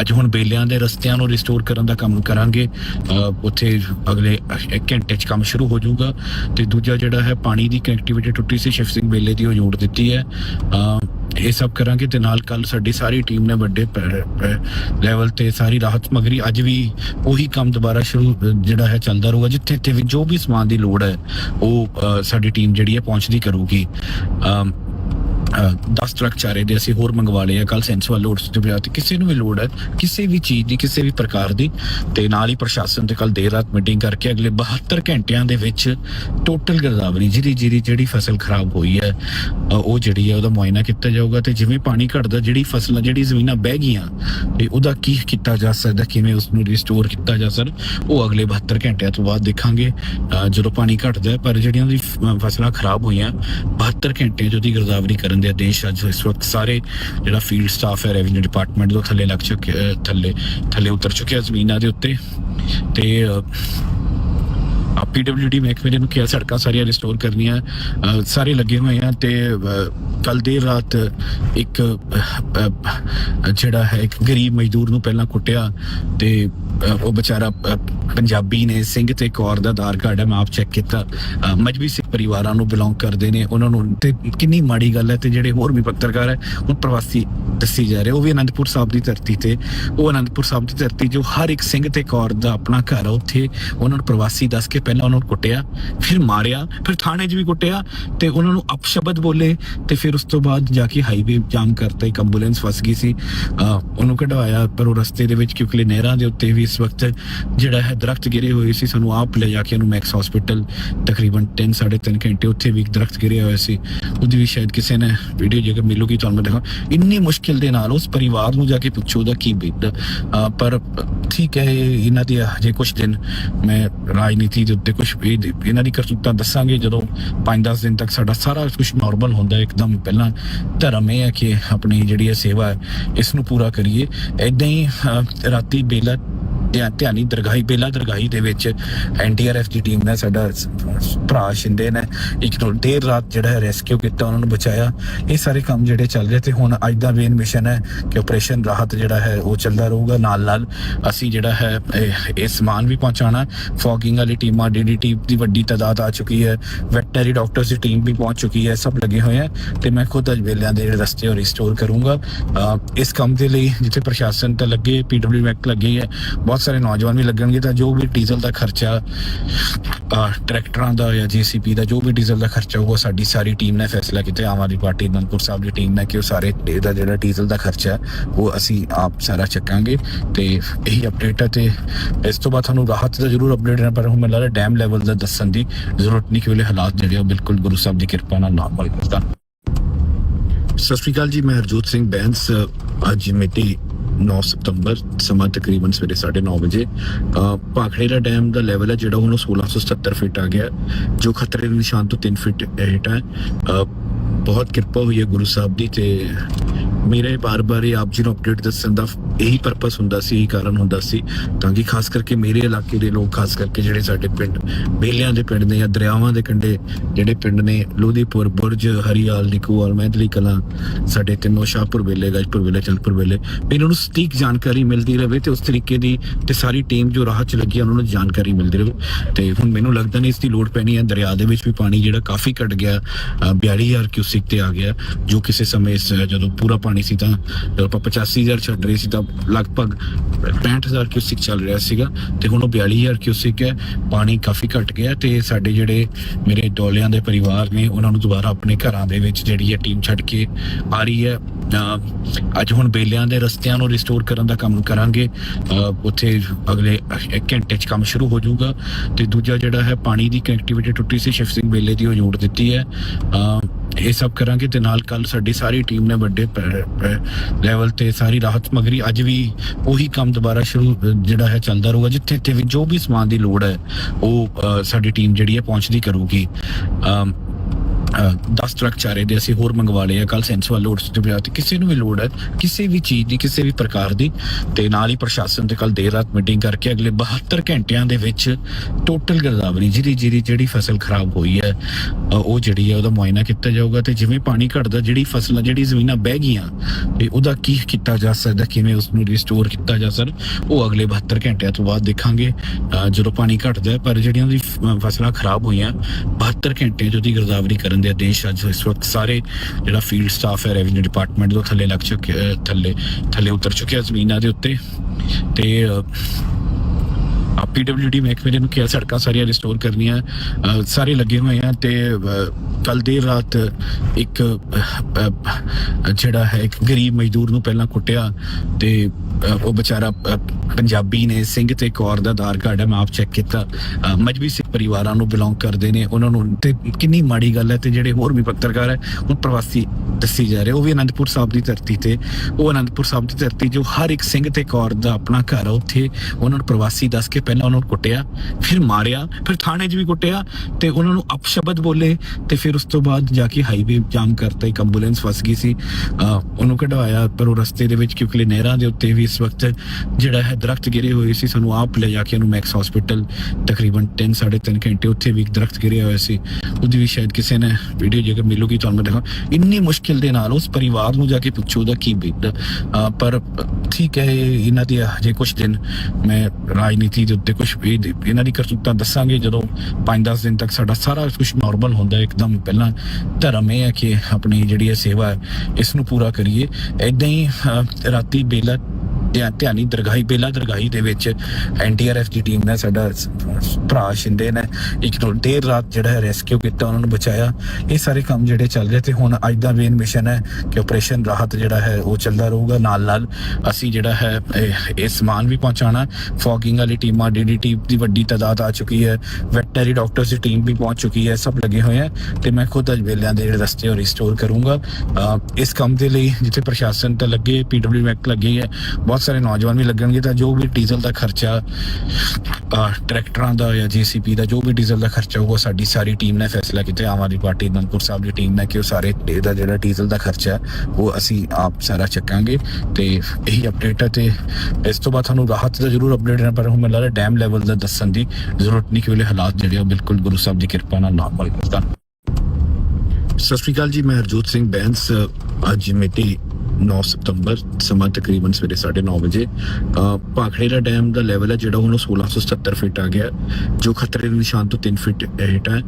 ਅੱਜ ਹੁਣ ਬੇਲਿਆਂ ਦੇ ਰਸਤਿਆਂ ਨੂੰ ਰਿਸਟੋਰ ਕਰਨ ਦਾ ਕੰਮ ਕਰਾਂਗੇ। ਉੱਥੇ ਅਗਲੇ ਇੱਕ ਘੰਟੇ 'ਚ ਕੰਮ ਸ਼ੁਰੂ ਹੋ ਜਾਊਗਾ ਤੇ ਦੂਜਾ ਜਿਹੜਾ ਹੈ, ਪਾਣੀ ਦੀ ਕਨੈਕਟੀਵਿਟੀ ਟੁੱਟੀ ਸੀ, ਸ਼ਿਵ ਸਿੰਘ ਬੇਲੇ ਦੀ ਉਹ ਜੋੜ ਦਿੱਤੀ ਹੈ। ਇਹ ਸਭ ਕਰਾਂਗੇ ਤੇ ਨਾਲ ਕੱਲ ਸਾਡੀ ਸਾਰੀ ਟੀਮ ਨੇ ਵੱਡੇ ਲੈਵਲ ਤੇ ਸਾਰੀ ਰਾਹਤ ਮਗਰੀ ਅੱਜ ਵੀ ਉਹੀ ਕੰਮ ਦੁਬਾਰਾ ਸ਼ੁਰੂ, ਜਿਹੜਾ ਹੈ ਚੱਲਦਾ ਰਹੂਗਾ, ਜਿੱਥੇ ਜਿੱਥੇ ਵੀ ਜੋ ਵੀ ਸਮਾਨ ਦੀ ਲੋੜ ਹੈ, ਉਹ ਸਾਡੀ ਟੀਮ ਜਿਹੜੀ ਹੈ ਪਹੁੰਚਦੀ ਕਰੂਗੀ। 10 ਟਰੱਕ ਚਾਰੇ ਦੇ ਅਸੀਂ ਹੋਰ ਮੰਗਵਾ ਲਏ ਆ। ਕੱਲ ਸੈਂਸਵਾਲ ਲੋਡ ਤੇ ਪਿਆ ਤੇ ਕਿਸੇ ਨੂੰ ਵੀ ਲੋੜ ਹੈ, ਕਿਸੇ ਵੀ ਚੀਜ਼ ਦੀ, ਕਿਸੇ ਵੀ ਪ੍ਰਕਾਰ ਦੀ। ਤੇ ਨਾਲ ਹੀ ਪ੍ਰਸ਼ਾਸਨ ਤੇ ਕੱਲ ਦੇਰ ਰਾਤ ਮੀਟਿੰਗ ਕਰਕੇ ਅਗਲੇ 72 ਘੰਟਿਆਂ ਦੇ ਵਿੱਚ ਟੋਟਲ ਗਰਦਾਵਰੀ ਜਿਹੜੀ ਜਿਹੜੀ ਜਿਹੜੀ ਫਸਲ ਖਰਾਬ ਹੋਈ ਹੈ ਉਹ ਜਿਹੜੀ ਹੈ ਉਹਦਾ ਮੁਆਇਨਾ ਕੀਤਾ ਜਾਊਗਾ। ਤੇ ਜਿਵੇਂ ਪਾਣੀ ਘਟਦਾ, ਜਿਹੜੀ ਫਸਲਾਂ, ਜਿਹੜੀ ਜ਼ਮੀਨਾਂ ਬਹਿ ਗਈਆਂ, ਤੇ ਉਹਦਾ ਕੀ ਕੀਤਾ ਜਾ ਸਕਦਾ, ਕਿਵੇਂ ਉਸ ਨੂੰ ਰਿਸਟੋਰ ਕੀਤਾ ਜਾ ਸਕਦਾ, ਉਹ ਅਗਲੇ 72 ਘੰਟਿਆਂ ਤੋਂ ਬਾਅਦ ਦੇਖਾਂਗੇ। ਜਦੋਂ ਪਾਣੀ ਘਟਦਾ ਪਰ ਜਿਹੜੀਆਂ ਦੀ ਫਸਲਾਂ ਖਰਾਬ ਹੋਈਆਂ 72 ਘੰਟੇ ਜੋ ਦੀ ਗਰਦਾਵਰੀ ਕਰਨ ਦੇ ਆਦੇਸ਼ ਅੱਜ ਇਸ ਵਕਤ ਸਾਰੇ ਜਿਹੜਾ ਫੀਲਡ ਸਟਾਫ ਹੈ ਰੈਵਨਿਊ ਡਿਪਾਰਟਮੈਂਟ ਤੋਂ ਥੱਲੇ ਲੱਗ ਚੁੱਕਿਆ ਥੱਲੇ ਥੱਲੇ ਉਤਰ ਚੁੱਕਿਆ ਜ਼ਮੀਨਾਂ ਦੇ ਉੱਤੇ। ਤੇ ਅ, ਪੀਡਬਲਯੂਡੀ ਮਹਿਕਮੇ ਨੂੰ ਕਿਹਾ ਸੜਕਾਂ ਸਾਰੀਆਂ ਰਿਸਟੋਰ ਕਰਨੀਆਂ ਸਾਰੇ ਲੱਗੇ ਹੋਏ ਆ ਤੇ ਕੱਲ ਦੇਰ ਰਾਤ ਇੱਕ ਜਿਹੜਾ ਹੈ ਇੱਕ ਗਰੀਬ ਮਜ਼ਦੂਰ ਨੂੰ ਪਹਿਲਾਂ ਕੁੱਟਿਆ ਤੇ ਉਹ ਵਿਚਾਰਾ ਪੰਜਾਬੀ ਨੇ ਸਿੰਘ ਤੇ ਕੌਰ ਦਾ ਆਧਾਰ ਕਾਰਡ ਹੈ, ਮੈਂ ਆਪ ਚੈੱਕ ਕੀਤਾ। ਮਜਬੀ ਸਿੱਖ ਪਰਿਵਾਰਾਂ ਨੂੰ ਬਿਲੋਂਗ ਕਰਦੇ ਨੇ, ਉਹਨਾਂ ਨੂੰ ਤੇ ਕਿੰਨੀ ਮਾੜੀ ਗੱਲ ਹੈ ਤੇ ਜਿਹੜੇ ਹੋਰ ਵੀ ਪੱਤਰਕਾਰ ਹੈ, ਉਹ ਪ੍ਰਵਾਸੀ ਦੱਸੀ ਜਾ ਰਹੇ, ਉਹ ਵੀ ਅਨੰਦਪੁਰ ਸਾਹਿਬ ਦੀ ਧਰਤੀ ਤੇ। ਉਹ ਅਨੰਦਪੁਰ ਸਾਹਿਬ ਦੀ ਧਰਤੀ, ਜੋ ਹਰ ਇੱਕ ਸਿੰਘ ਤੇ ਕੌਰ ਦਾ ਆਪਣਾ ਘਰ ਆ, ਉੱਥੇ ਉਹਨਾਂ ਨੂੰ ਪ੍ਰਵਾਸੀ ਦੱਸ ਕੇ ਪਹਿਲਾਂ ਉਹਨਾਂ ਨੂੰ ਕੁੱਟਿਆ, ਫਿਰ ਮਾਰਿਆ, ਫਿਰ ਥਾਣੇ 'ਚ ਵੀ ਕੁੱਟਿਆ ਤੇ ਉਹਨਾਂ ਨੂੰ ਅਪਸ਼ਬਦ ਬੋਲੇ ਤੇ ਫਿਰ ਉਸ ਤੋਂ ਬਾਅਦ ਜਾ ਕੇ ਹਾਈਵੇ ਜਾਮ ਕਰਤਾ, ਇੱਕ ਐਂਬੂਲੈਂਸ ਫਸ ਗਈ ਸੀ। ਉਹਨੂੰ ਕਢਵਾਇਆ, ਪਰ ਉਹ ਰਸਤੇ ਦੇ ਵਿੱਚ, ਕਿਉਂਕਿ ਨਹਿਰਾਂ ਦੇ ਉੱਤੇ ਵੀ ਇਸ ਵਕਤ ਜਿਹੜਾ ਹੈ ਦਰਖਤ ਗਿਰੇ ਹੋਏ ਸੀ, ਸਾਨੂੰ ਆਪ ਲੈ ਜਾ ਕੇ ਉਹਨੂੰ ਮੈਕਸ ਹਸਪੀਟਲ ਤਕਰੀਬਨ 3 3.5 ਘੰਟੇ ਉੱਥੇ ਵੀ ਇੱਕ ਦਰਖਤ ਗਿਰਿਆ ਹੋਇਆ ਸੀ। ਉਹਦੀ ਵੀ ਸ਼ਾਇਦ ਕਿਸੇ ਨੇ ਵੀਡੀਓ ਜੇਕਰ ਮਿਲੂਗੀ, ਤੁਹਾਨੂੰ ਮੈਂ ਦਿਖਾ ਇੰਨੀ ਮੁਸ਼ਕਿਲ ਦੇ ਨਾਲ ਉਸ ਪਰਿਵਾਰ ਨੂੰ ਜਾ ਕੇ ਪੁੱਛੋ ਉਹਦਾ ਕੀ ਬੀਤਦਾ ਪਰ ਠੀਕ ਹੈ ਇਹਨਾਂ ਦੀ ਹਜੇ ਕੁਝ ਦਿਨ ਮੈਂ ਰਾਜਨੀਤੀ ਦੇ ਉੱਤੇ ਕੁਝ ਵੀ ਇਹਨਾਂ ਦੀ ਕਰਤੂਤਾਂ ਦੱਸਾਂਗੇ, ਜਦੋਂ 5-10 ਦਿਨ ਤੱਕ ਸਾਡਾ ਸਾਰਾ ਕੁਝ ਨਾਰਮਲ ਹੁੰਦਾ ਇੱਕਦਮ ਪਹਿਲਾਂ ਧਰਮ ਇਹ ਹੈ ਕਿ ਆਪਣੀ ਜਿਹੜੀ ਹੈ ਸੇਵਾ ਹੈ, ਇਸ ਨੂੰ ਪੂਰਾ ਕਰੀਏ। ਐਦਾਂ ਹੀ ਰਾਤੀ ਬੇਲਾ ਧਿਆਨੀ ਦਰਗਾਹੀ ਬੇਲਾ ਦਰਗਾਹੀ ਦੇ ਵਿੱਚ ਐਨਡੀਆਰਐਫ ਦੀ ਟੀਮ ਨੇ ਸਾਡਾ ਭਰਾ ਸ਼ਿੰਦੇ ਨੇ ਇੱਕ ਤੋਂ ਦੇਰ ਰਾਤ ਜਿਹੜਾ ਰੈਸਕਿਊ ਕੀਤਾ ਉਹਨਾਂ ਨੂੰ ਬਚਾਇਆ। ਇਹ ਸਾਰੇ ਕੰਮ ਜਿਹੜੇ ਚੱਲ ਰਹੇ ਤੇ ਹੁਣ ਅੱਜ ਦਾ ਮੇਨ ਮਿਸ਼ਨ ਹੈ ਕਿ ਆਪਰੇਸ਼ਨ ਰਾਹਤ ਜਿਹੜਾ ਹੈ ਉਹ ਚੱਲਦਾ ਰਹੂਗਾ। ਨਾਲ ਨਾਲ ਅਸੀਂ ਜਿਹੜਾ ਹੈ, ਇਹ- ਸਮਾਨ ਵੀ ਪਹੁੰਚਾਣਾ ਫੌਗਿੰਗ ਵਾਲੀ ਟੀਮਾਂ ਡੀਡੀਟੀ ਦੀ ਵੱਡੀ ਤਾਦਾਦ ਆ ਚੁੱਕੀ ਹੈ। ਵੈਟਰਨਰੀ ਡਾਕਟਰਸ ਦੀ ਟੀਮ ਵੀ ਪਹੁੰਚ ਚੁੱਕੀ ਹੈ, ਸਭ ਲੱਗੇ ਹੋਏ ਆ ਤੇ ਮੈਂ ਖੁਦ ਅੱਜ ਵੇਲਿਆਂ ਦੇ ਰਸਤੇ ਉਹ ਰਿਸਟੋਰ ਕਰੂੰਗਾ। ਇਸ ਕੰਮ ਦੇ ਲਈ ਜਿੱਥੇ ਪ੍ਰਸ਼ਾਸਨ ਤਾਂ ਲੱਗੇ ਪੀਡਬਲਯੂ ਮੈਕ ਲੱਗੇ ਹੈ, ਬਹੁਤ ਸਾਰੇ ਨੌਜਵਾਨ ਵੀ ਲੱਗਣਗੇ ਤਾਂ ਜੋ ਵੀ ਡੀਜ਼ਲ ਦਾ ਖਰਚਾ ਟਰੈਕਟਰਾਂ ਦਾ ਜਾਂ ਜੀਸੀਪੀ ਦਾ ਜੋ ਵੀ ਡੀਜ਼ਲ ਦਾ ਖਰਚਾ ਹੋਊਗਾ, ਸਾਡੀ ਸਾਰੀ ਟੀਮ ਨੇ ਫੈਸਲਾ ਕੀਤਾ ਆਮ ਆਦਮੀ ਪਾਰਟੀ ਅਨੰਦਪੁਰ ਸਾਹਿਬ ਦੀ ਟੀਮ ਨੇ ਕਿ ਉਹ ਸਾਰੇ ਇਹਦਾ ਜਿਹੜਾ ਡੀਜ਼ਲ ਦਾ ਖਰਚਾ ਉਹ ਅਸੀਂ ਆਪ ਸਾਰਾ ਚੱਕਾਂਗੇ ਤੇ ਇਹੀ ਅਪਡੇਟ ਹੈ ਤੇ ਇਸ ਤੋਂ ਬਾਅਦ ਤੁਹਾਨੂੰ ਰਾਹਤ ਦਾ ਜ਼ਰੂਰ ਅਪਡੇਟ ਹੈ, ਪਰ ਹੁਣ ਮੈਨੂੰ ਲੱਗਦਾ ਡੈਮ ਲੈਵਲ ਦਾ ਦੱਸਣ ਦੀ ਜ਼ਰੂਰਤ ਨਹੀਂ ਕਿ ਵੇਲੇ ਹਾਲਾਤ ਜਿਹੜੇ ਉਹ ਬਿਲਕੁਲ ਗੁਰੂ ਸਾਹਿਬ ਦੀ ਕਿਰਪਾ ਨਾਲ ਨਾਰਮਲ ਹੋਣਗੇ ਸਤਿ ਸ਼੍ਰੀ ਅਕਾਲ ਜੀ, ਮੈਂ ਹਰਜੋਤ ਸਿੰਘ ਬੈਂਸ, ਅੱਜ ਮਿਤੀ 9 ਸਤੰਬਰ ਸਮਾਂ ਤਕਰੀਬਨ ਸਵੇਰੇ 9:30 ਵਜੇ। ਅ, ਭਾਖੜੇ ਡੈਮ ਦਾ ਲੈਵਲ ਹੈ ਜਿਹੜਾ ਹੁਣ ਉਹ 1677 ਫਿਟ ਆ ਗਿਆ ਜੋ ਖਤਰੇ ਦੇ ਨਿਸ਼ਾਨ ਤੋਂ 3 ਫਿਟ ਹੇਠ ਹੈ। ਬਹੁਤ ਕਿਰਪਾ ਹੋਈ ਹੈ ਗੁਰੂ ਸਾਹਿਬ ਦੀ ਤੇ ਮੇਰੇ ਬਾਰ-ਬਾਰ ਇਹ ਆਪ ਜੀ ਨੂੰ ਅਪਡੇਟ ਦੱਸਣ ਦਾ ਇਹੀ ਪਰਪਸ ਹੁੰਦਾ ਸੀ ਇਹੀ ਕਾਰਨ ਹੁੰਦਾ ਸੀ। ਤਾਂ ਕਿ ਖਾਸ ਕਰਕੇ ਮੇਰੇ ਇਲਾਕੇ ਦੇ ਲੋਕ ਖਾਸ ਕਰਕੇ ਜਿਹੜੇ ਸਾਡੇ ਪਿੰਡ ਬੇਲਿਆਂ ਦੇ ਪਿੰਡ ਨੇ ਜਾਂ ਦਰਿਆਵਾਂ ਦੇ ਕੰਢੇ ਜਿਹੜੇ ਪਿੰਡ ਨੇ ਲੋਧੀਪੁਰ ਬੁਰਜ ਹਰੀਆਲ ਨਿਕੋਵਾਲ ਮਹਿਦਲੀ ਕਲਾਂ ਸਾਡੇ ਤਿੰਨੋਂ ਸ਼ਾਹਪੁਰ ਵੇਲੇ ਗਜਪੁਰ ਵੇਲੇ ਚੰਦਪੁਰ ਵੇਲੇ ਇਹਨਾਂ ਨੂੰ ਸਟੀਕ ਜਾਣਕਾਰੀ ਮਿਲਦੀ ਰਹੇ ਤੇ ਉਸ ਤਰੀਕੇ ਦੀ ਤੇ ਸਾਰੀ ਟੀਮ ਜੋ ਰਾਹ ਚ ਲੱਗੀ ਉਹਨਾਂ ਨੂੰ ਜਾਣਕਾਰੀ ਮਿਲਦੀ ਰਹੇ ਤੇ ਹੁਣ ਮੈਨੂੰ ਲੱਗਦਾ ਨਹੀਂ ਇਸ ਦੀ ਲੋੜ ਪੈਣੀ ਹੈ ਦਰਿਆ ਦੇ ਵਿੱਚ ਵੀ ਪਾਣੀ ਜਿਹੜਾ ਕਾਫੀ ਘਟ ਗਿਆ ਅ, 42000 ਕਿਊਸਿਕ ਤੇ ਆ ਗਿਆ ਜੋ ਕਿਸੇ ਸਮੇਂ ਇਸ, ਜਦੋਂ ਪੂਰਾ ਪਾਣੀ ਸੀ ਤਾਂ ਜਦੋਂ ਆਪਾਂ 85000 ਛੱਡ ਰਹੇ ਸੀ ਤਾਂ ਲਗਭਗ 65000 ਕਿਊਸਿਕ ਚੱਲ ਰਿਹਾ ਸੀਗਾ ਤੇ ਹੁਣ ਉਹ 42000 ਕਿਊਸਿਕ ਹੈ ਪਾਣੀ ਕਾਫੀ ਘਟ ਗਿਆ ਤੇ ਸਾਡੇ ਜਿਹੜੇ ਮੇਰੇ ਡੋਲਿਆਂ ਦੇ ਪਰਿਵਾਰ ਨੇ ਉਹਨਾਂ ਨੂੰ ਦੁਬਾਰਾ ਆਪਣੇ ਘਰਾਂ ਦੇ ਵਿੱਚ ਜਿਹੜੀ ਹੈ ਟੀਮ ਛੱਡ ਕੇ ਆ ਰਹੀ ਹੈ। ਅੱਜ ਹੁਣ ਬੇਲਿਆਂ ਦੇ ਰਸਤਿਆਂ ਨੂੰ ਰਿਸਟੋਰ ਕਰਨ ਦਾ ਕੰਮ ਕਰਾਂਗੇ। ਉੱਥੇ ਅਗਲੇ ਇੱਕ ਘੰਟੇ 'ਚ ਕੰਮ ਸ਼ੁਰੂ ਹੋ ਜਾਊਗਾ ਤੇ ਦੂਜਾ ਜਿਹੜਾ ਹੈ ਪਾਣੀ ਦੀ ਕਨੈਕਟੀਵਿਟੀ ਟੁੱਟੀ ਸੀ ਸ਼ਿਵ ਸਿੰਘ ਬੇਲੇ ਦੀ ਉਹ ਜੋੜ ਦਿੱਤੀ ਹੈ। ਇਹ ਸਭ ਕਰਾਂਗੇ ਤੇ ਨਾਲ ਕੱਲ ਸਾਡੀ ਸਾਰੀ ਟੀਮ ਨੇ ਵੱਡੇ ਲੈਵਲ ਤੇ ਸਾਰੀ ਰਾਹਤ ਮਗਰੀ ਅੱਜ ਵੀ ਉਹੀ ਕੰਮ ਦੁਬਾਰਾ ਸ਼ੁਰੂ, ਜਿਹੜਾ ਹੈ ਚੱਲਦਾ ਰਹੂਗਾ, ਜਿੱਥੇ ਇੱਥੇ ਵੀ ਜੋ ਵੀ ਸਮਾਨ ਦੀ ਲੋੜ ਹੈ, ਉਹ ਸਾਡੀ ਟੀਮ ਜਿਹੜੀ ਹੈ ਪਹੁੰਚਦੀ ਕਰੂਗੀ। 10 ਟਰੱਕ ਚਾਰੇ ਦੇ ਅਸੀਂ ਹੋਰ ਮੰਗਵਾ ਲਏ ਆ ਕੱਲ ਸੈਂਸਵਾਲ ਲੋਡ ਤੇ ਪਿਆ ਕਿਸੇ ਨੂੰ ਵੀ ਲੋੜ ਹੈ, ਕਿਸੇ ਵੀ ਚੀਜ਼ ਦੀ, ਕਿਸੇ ਵੀ ਪ੍ਰਕਾਰ ਦੀ, ਤੇ ਨਾਲ ਹੀ ਪ੍ਰਸ਼ਾਸਨ ਤੇ ਕੱਲ ਦੇਰ ਰਾਤ ਮੀਟਿੰਗ ਕਰਕੇ ਅਗਲੇ 72 ਘੰਟਿਆਂ ਦੇ ਵਿੱਚ ਟੋਟਲ ਗਰਦਾਵਰੀ ਜਿਹੜੀ ਜਿਹੜੀ ਜਿਹੜੀ ਫਸਲ ਖਰਾਬ ਹੋਈ ਹੈ ਉਹ ਜਿਹੜੀ ਹੈ, ਉਹਦਾ ਮੁਆਇਨਾ ਕੀਤਾ ਜਾਊਗਾ ਤੇ ਜਿਵੇਂ ਪਾਣੀ ਘਟਦਾ, ਜਿਹੜੀ ਫਸਲਾਂ, ਜਿਹੜੀ ਜ਼ਮੀਨਾਂ ਬਹਿ ਗਈਆਂ, ਤੇ ਉਹਦਾ ਕੀ ਕੀਤਾ ਜਾ ਸਕਦਾ, ਕਿਵੇਂ ਉਸ ਨੂੰ ਰਿਸਟੋਰ ਕੀਤਾ ਜਾ ਸਕਦਾ, ਉਹ ਅਗਲੇ 72 ਘੰਟਿਆਂ ਤੋਂ ਬਾਅਦ ਦੇਖਾਂਗੇ। ਜਦੋਂ ਪਾਣੀ ਘਟਦਾ ਪਰ ਜਿਹੜੀਆਂ ਦੀ ਫਸਲਾਂ ਖਰਾਬ ਹੋਈਆਂ 72 ਘੰਟੇ 'ਚ ਉਹਦੀ ਗਰਦਾਵਰੀ ਕਰਨ ਦੇ ਅੱਜ ਇਸ ਵਕਤ ਸਾਰੇ ਜਿਹੜਾ ਫੀਲਡ ਸਟਾਫ ਹੈ ਰੈਵਨਿਊ ਡਿਪਾਰਟਮੈਂਟ ਤੋਂ ਥੱਲੇ ਲੱਗ ਚੁੱਕਿਆ ਥੱਲੇ ਥੱਲੇ ਉਤਰ ਚੁੱਕਿਆ ਜ਼ਮੀਨਾਂ ਦੇ ਉੱਤੇ ਤੇ ਆ ਪੀਡਬਲਯੂਡੀ ਮਹਿਕਮੇ ਨੂੰ ਕਿਹਾ, ਸੜਕਾਂ ਸਾਰੀਆਂ ਰਿਸਟੋਰ ਕਰਨੀਆਂ ਸਾਰੇ ਲੱਗੇ ਹੋਏ ਆ ਤੇ ਕੱਲ ਦੇਰ ਰਾਤ ਇੱਕ ਜਿਹੜਾ ਹੈ, ਇੱਕ ਗਰੀਬ ਮਜ਼ਦੂਰ ਨੂੰ ਪਹਿਲਾਂ ਕੁੱਟਿਆ ਤੇ ਉਹ ਵਿਚਾਰਾ ਪੰਜਾਬੀ ਨੇ, ਸਿੰਘ ਤੇ ਕੌਰ ਦਾ ਆਧਾਰ ਕਾਰਡ ਹੈ, ਮੈਂ ਆਪ ਚੈੱਕ ਕੀਤਾ। ਮਜਬੀ ਸਿੱਖ ਪਰਿਵਾਰਾਂ ਨੂੰ ਬਿਲੋਂਗ ਕਰਦੇ ਨੇ, ਉਹਨਾਂ ਨੂੰ, ਤੇ ਕਿੰਨੀ ਮਾੜੀ ਗੱਲ ਹੈ ਤੇ ਜਿਹੜੇ ਹੋਰ ਵੀ ਪੱਤਰਕਾਰ ਹੈ, ਉਹ ਪ੍ਰਵਾਸੀ ਦੱਸੀ ਜਾ ਰਹੇ, ਉਹ ਵੀ ਅਨੰਦਪੁਰ ਸਾਹਿਬ ਦੀ ਧਰਤੀ ਤੇ, ਉਹ ਅਨੰਦਪੁਰ ਸਾਹਿਬ ਦੀ ਧਰਤੀ ਜੋ ਹਰ ਇੱਕ ਸਿੰਘ ਤੇ ਕੌਰ ਦਾ ਆਪਣਾ ਘਰ ਆ, ਉੱਥੇ ਉਹਨਾਂ ਨੂੰ ਪ੍ਰਵਾਸੀ ਦੱਸ ਕੇ ਪਹਿਲਾਂ ਉਹਨਾਂ ਨੂੰ ਕੁੱਟਿਆ, ਫਿਰ ਮਾਰਿਆ, ਫਿਰ ਥਾਣੇ 'ਚ ਵੀ ਕੁੱਟਿਆ ਤੇ ਉਹਨਾਂ ਨੂੰ ਅਪਸ਼ਬਦ ਬੋਲੇ ਤੇ ਫਿਰ ਉਸ ਤੋਂ ਬਾਅਦ ਜਾ ਕੇ ਹਾਈਵੇ ਜਾਮ ਕਰਤਾ, ਇੱਕ ਐਂਬੂਲੈਂਸ ਫਸ ਗਈ ਸੀ। ਉਹਨੂੰ ਕਢਵਾਇਆ, ਪਰ ਉਹ ਰਸਤੇ ਦੇ ਵਿੱਚ ਕਿਉਂਕਿ ਨਹਿਰਾਂ ਦੇ ਉੱਤੇ ਵੀ ਇਸ ਵਕਤ ਜਿਹੜਾ ਹੈ ਦਰਖਤ ਗਿਰੇ ਹੋਏ ਸੀ, ਸਾਨੂੰ ਆਪ ਲੈ ਜਾ ਕੇ ਉਹਨੂੰ ਮੈਕਸ ਹਸਪੀਟਲ ਤਕਰੀਬਨ 3 3.5 ਘੰਟੇ ਉੱਥੇ ਵੀ ਇੱਕ ਦਰਖਤ ਗਿਰਿਆ ਹੋਇਆ ਸੀ। ਉਹਦੀ ਵੀ ਸ਼ਾਇਦ ਕਿਸੇ ਨੇ ਵੀਡੀਓ ਜੇਕਰ ਮਿਲੂਗੀ ਤੁਹਾਨੂੰ ਮੈਂ ਦਿਖਾਂ ਇੰਨੀ ਮੁਸ਼ਕਿਲ ਦੇ ਨਾਲ ਉਸ ਪਰਿਵਾਰ ਨੂੰ ਜਾ ਕੇ ਪੁੱਛੋ ਉਹਦਾ ਕੀ ਬੀਤਦਾ ਪਰ ਠੀਕ ਹੈ ਇਹਨਾਂ ਦੀ ਹਜੇ ਕੁਝ ਦਿਨ ਮੈਂ ਰਾਜਨੀਤੀ ਦੇ ਉੱਤੇ ਕੁਝ ਵੀ ਇਹਨਾਂ ਦੀ ਕਰਤੂਤਾਂ ਦੱਸਾਂਗੇ ਜਦੋਂ 5-10 ਦਿਨ ਤੱਕ ਸਾਡਾ ਸਾਰਾ ਕੁਝ ਨਾਰਮਲ ਹੁੰਦਾ ਹੈ ਇੱਕਦਮ ਪਹਿਲਾਂ ਧਰਮ ਇਹ ਹੈ ਕਿ ਆਪਣੀ ਜਿਹੜੀ ਇਹ ਸੇਵਾ ਹੈ ਇਸ ਨੂੰ ਪੂਰਾ ਕਰੀਏ। ਐਦਾਂ ਹੀ ਅਹ, ਰਾਤੀ ਬੇਲਾ ਧਿਆ- ਧਿਆਨੀ ਦਰਗਾਹੀ ਬੇਲਾ ਦਰਗਾਹੀ ਦੇ ਵਿੱਚ ਐਨਡੀਆਰਐਫ ਦੀ ਟੀਮ ਨੇ ਸਾਡਾ ਭਰਾ ਸ਼ਿੰਦੇ ਨੇ ਇੱਕ ਤੋਂ ਦੇਰ ਰਾਤ ਜਿਹੜਾ ਹੈ ਰੈਸਕਿਊ ਕੀਤਾ ਉਹਨਾਂ ਨੂੰ ਬਚਾਇਆ। ਇਹ ਸਾਰੇ ਕੰਮ ਜਿਹੜੇ ਚੱਲ ਰਹੇ ਤੇ ਹੁਣ ਅੱਜ ਦਾ ਮੇਨ ਮਿਸ਼ਨ ਹੈ ਕਿ ਆਪਰੇਸ਼ਨ ਰਾਹਤ ਜਿਹੜਾ ਹੈ ਉਹ ਚੱਲਦਾ ਰਹੂਗਾ ਨਾਲ ਨਾਲ ਅਸੀਂ ਜਿਹੜਾ ਹੈ ਇਹ- ਇਹ ਸਮਾਨ ਵੀ ਪਹੁੰਚਾਣਾ ਫੌਗਿੰਗ ਵਾਲੀ ਟੀਮਾਂ ਡੀਡੀਟੀ ਦੀ ਵੱਡੀ ਤਾਦਾਦ ਆ ਚੁੱਕੀ ਹੈ ਵੈਟਰਨਰੀ ਡਾਕਟਰਸ ਦੀ ਟੀਮ ਵੀ ਪਹੁੰਚ ਚੁੱਕੀ ਹੈ, ਸਭ ਲੱਗੇ ਹੋਏ ਹੈ ਤੇ ਮੈਂ ਖੁਦ ਅੱਜ ਵੇਲਿਆਂ ਦੇ ਜਿਹੜੇ ਰਸਤੇ ਉਹ ਰਿਸਟੋਰ ਕਰੂੰਗਾ। ਇਸ ਕੰਮ ਦੇ ਲਈ ਜਿੱਥੇ ਪ੍ਰਸ਼ਾਸਨ ਤਾਂ ਲੱਗੇ ਪੀਡਬਲਯੂ ਮੈਕ ਲੱਗੀ ਹੈ, ਬਹੁਤ ਸਾਰੇ ਨੌਜਵਾਨ ਵੀ ਲੱਗਣਗੇ ਤਾਂ ਜੋ ਵੀ ਡੀਜ਼ਲ ਦਾ ਖਰਚਾ ਟਰੈਕਟਰਾਂ ਦਾ ਜਾਂ ਜੀਸੀਪੀ ਦਾ ਜੋ ਵੀ ਡੀਜ਼ਲ ਦਾ ਖਰਚਾ ਹੋਊਗਾ, ਸਾਡੀ ਸਾਰੀ ਟੀਮ ਨੇ ਫੈਸਲਾ ਕੀਤਾ, ਆਮ ਆਦਮੀ ਪਾਰਟੀ, ਅਨੰਦਪੁਰ ਸਾਹਿਬ ਦੀ ਟੀਮ ਨੇ ਕਿ ਉਹ ਸਾਰੇ ਇਹਦਾ ਜਿਹੜਾ ਡੀਜ਼ਲ ਦਾ ਖਰਚਾ ਉਹ ਅਸੀਂ ਆਪ ਸਾਰਾ ਚੱਕਾਂਗੇ ਤੇ ਇਹੀ ਅਪਡੇਟ ਹੈ ਤੇ ਇਸ ਤੋਂ ਬਾਅਦ ਤੁਹਾਨੂੰ ਰਾਹਤ ਦਾ ਜ਼ਰੂਰ ਅਪਡੇਟ ਹੈ ਪਰ ਹੁਣ ਮੈਨੂੰ ਲੱਗਦਾ ਡੈਮ ਲੈਵਲ ਦਾ ਦੱਸਣ ਦੀ ਜ਼ਰੂਰਤ ਨਹੀਂ ਕਿ ਵੇਲੇ ਹਾਲਾਤ ਜਿਹੜੇ ਉਹ ਬਿਲਕੁਲ ਗੁਰੂ ਸਾਹਿਬ ਦੀ ਕਿਰਪਾ ਨਾਲ ਨਾਰਮਲ ਹੋਣ। ਸਤਿ ਸ਼੍ਰੀ ਅਕਾਲ ਜੀ, ਮੈਂ ਹਰਜੋਤ ਸਿੰਘ ਬੈਂਸ। ਅੱਜ ਮਿਤੀ 9 ਸਤੰਬਰ, ਸਮਾਂ ਤਕਰੀਬਨ ਸਵੇਰੇ 9:30 ਵਜੇ। ਅਹ ਭਾਖੜੇ ਦਾ ਡੈਮ ਦਾ ਲੈਵਲ ਹੈ, ਜਿਹੜਾ ਹੁਣ ਉਹ 1677 ਫਿਟ ਆ ਗਿਆ। ਜੋ ਖਤਰੇ ਦੇ ਨਿਸ਼ਾਨ ਤੋਂ 3 ਫਿਟ ਹੇਠ ਹੈ।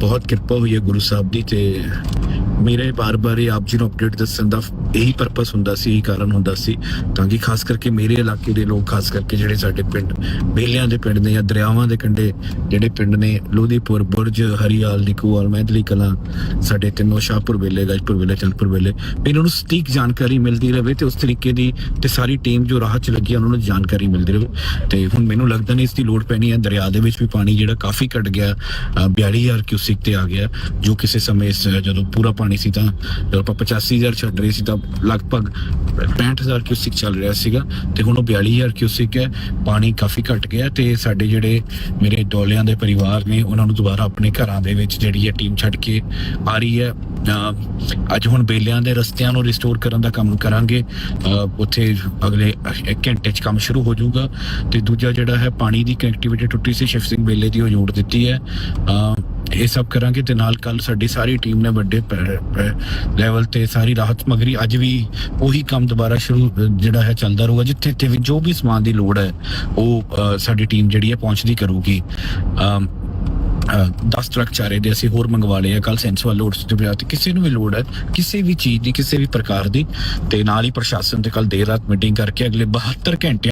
ਬਹੁਤ ਕਿਰਪਾ ਹੋਈ ਹੈ ਗੁਰੂ ਸਾਹਿਬ ਦੀ ਤੇ ਮੇਰੇ ਬਾਰ-ਬਾਰ ਇਹ ਆਪ ਜੀ ਨੂੰ ਅਪਡੇਟ ਦੱਸਣ ਦਾ ਇਹੀ ਪਰਪਸ ਹੁੰਦਾ ਸੀ ਇਹੀ ਕਾਰਨ ਹੁੰਦਾ ਸੀ ਤਾਂ ਕਿ ਖਾਸ ਕਰਕੇ ਮੇਰੇ ਇਲਾਕੇ ਦੇ ਲੋਕ ਖਾਸ ਕਰਕੇ ਜਿਹੜੇ ਸਾਡੇ ਪਿੰਡ ਬੇਲਿਆਂ ਦੇ ਪਿੰਡ ਨੇ ਜਾਂ ਦਰਿਆਵਾਂ ਦੇ ਕੰਢੇ ਜਿਹੜੇ ਪਿੰਡ ਨੇ ਲੋਧੀਪੁਰ ਬੁਰਜ ਹਰੀਆਲ ਨਿਕੂਵਾਲ ਮਹਿਦਲੀ ਕਲਾਂ ਸਾਡੇ ਤਿੰਨੋਂ ਸ਼ਾਹਪੁਰ ਵੇਲੇ ਗਜਪੁਰ ਵੇਲੇ ਚੰਦਪੁਰ ਵੇਲੇ ਇਹਨਾਂ ਨੂੰ ਸਟੀਕ ਜਾਣਕਾਰੀ ਮਿਲਦੀ ਰਹੇ ਤੇ ਉਸ ਤਰੀਕੇ ਦੀ ਤੇ ਸਾਰੀ ਟੀਮ ਜੋ ਰਾਹ ਚ ਲੱਗੀ ਆ, ਉਹਨਾਂ ਨੂੰ ਜਾਣਕਾਰੀ ਮਿਲਦੀ ਰਹੇ ਤੇ ਹੁਣ ਮੈਨੂੰ ਲੱਗਦਾ ਨਹੀਂ ਇਸ ਦੀ ਲੋੜ ਪੈਣੀ ਹੈ ਦਰਿਆ ਦੇ ਵਿੱਚ ਵੀ ਪਾਣੀ ਜਿਹੜਾ ਕਾਫੀ ਘਟ ਗਿਆ ਅ, 42000 ਕਿਊਸਿਕ ਤੇ ਆ ਗਿਆ ਜੋ ਕਿਸੇ ਸਮੇਂ ਇਸ ਜਦੋਂ ਪੂਰਾ ਪਾਣੀ ਸੀ ਤਾਂ ਜਦੋਂ ਆਪਾਂ 85000 ਛੱਡ ਰਹੇ ਸੀ ਤਾਂ ਲਗਭਗ 65000 ਕਿਊਸਿਕ ਚੱਲ ਰਿਹਾ ਸੀਗਾ ਤੇ ਹੁਣ ਉਹ 42000 ਕਿਊਸਿਕ ਹੈ ਪਾਣੀ ਕਾਫੀ ਘਟ ਗਿਆ ਤੇ ਸਾਡੇ ਜਿਹੜੇ ਮੇਰੇ ਡੋਲਿਆਂ ਦੇ ਪਰਿਵਾਰ ਨੇ ਉਹਨਾਂ ਨੂੰ ਦੁਬਾਰਾ ਆਪਣੇ ਘਰਾਂ ਦੇ ਵਿੱਚ ਜਿਹੜੀ ਹੈ ਟੀਮ ਛੱਡ ਕੇ ਆ ਰਹੀ ਹੈ। ਅ, ਅੱਜ ਹੁਣ ਬੇਲਿਆਂ ਦੇ ਰਸਤਿਆਂ ਨੂੰ ਰਿਸਟੋਰ ਕਰਨ ਦਾ ਕੰਮ ਕਰਾਂਗੇ। ਉੱਥੇ ਅਗਲੇ ਇੱਕ ਘੰਟੇ 'ਚ ਕੰਮ ਸ਼ੁਰੂ ਹੋ ਜਾਊਗਾ ਤੇ ਦੂਜਾ ਜਿਹੜਾ ਹੈ ਪਾਣੀ ਦੀ ਕਨੈਕਟੀਵਿਟੀ ਟੁੱਟੀ ਸੀ ਸ਼ਿਵ ਸਿੰਘ ਬੇਲੇ ਦੀ ਉਹ ਜੋੜ ਦਿੱਤੀ ਹੈ। ਇਹ ਸਭ ਕਰਾਂਗੇ ਤੇ ਨਾਲ ਕੱਲ ਸਾਡੀ ਸਾਰੀ ਟੀਮ ਨੇ ਵੱਡੇ ਲੈਵਲ ਤੇ ਸਾਰੀ ਰਾਹਤ ਮਗਰੀ ਅੱਜ ਵੀ ਉਹੀ ਕੰਮ ਦੁਬਾਰਾ ਸ਼ੁਰੂ, ਜਿਹੜਾ ਹੈ ਚੱਲਦਾ ਰਹੂਗਾ, ਜਿੱਥੇ ਜਿੱਥੇ ਵੀ ਜੋ ਵੀ ਸਮਾਨ ਦੀ ਲੋੜ ਹੈ, ਉਹ ਸਾਡੀ ਟੀਮ ਜਿਹੜੀ ਹੈ ਪਹੁੰਚਦੀ ਕਰੂਗੀ। 10 ਟਰੱਕ ਚਾਰੇ ਦੇ ਅਸੀਂ ਹੋਰ ਮੰਗਵਾ ਲਏ ਆ ਕੱਲ ਸੈਂਸਵਾਲ ਲੋਡ ਤੇ ਪਿਆ ਤੇ ਕਿਸੇ ਨੂੰ ਵੀ ਲੋੜ ਹੈ, ਕਿਸੇ ਵੀ ਚੀਜ਼ ਦੀ, ਕਿਸੇ ਵੀ ਪ੍ਰਕਾਰ ਦੀ, ਤੇ ਨਾਲ ਹੀ ਪ੍ਰਸ਼ਾਸਨ ਤੇ ਕੱਲ ਦੇਰ ਰਾਤ ਮੀਟਿੰਗ ਕਰਕੇ ਅਗਲੇ 72 ਘੰਟੇ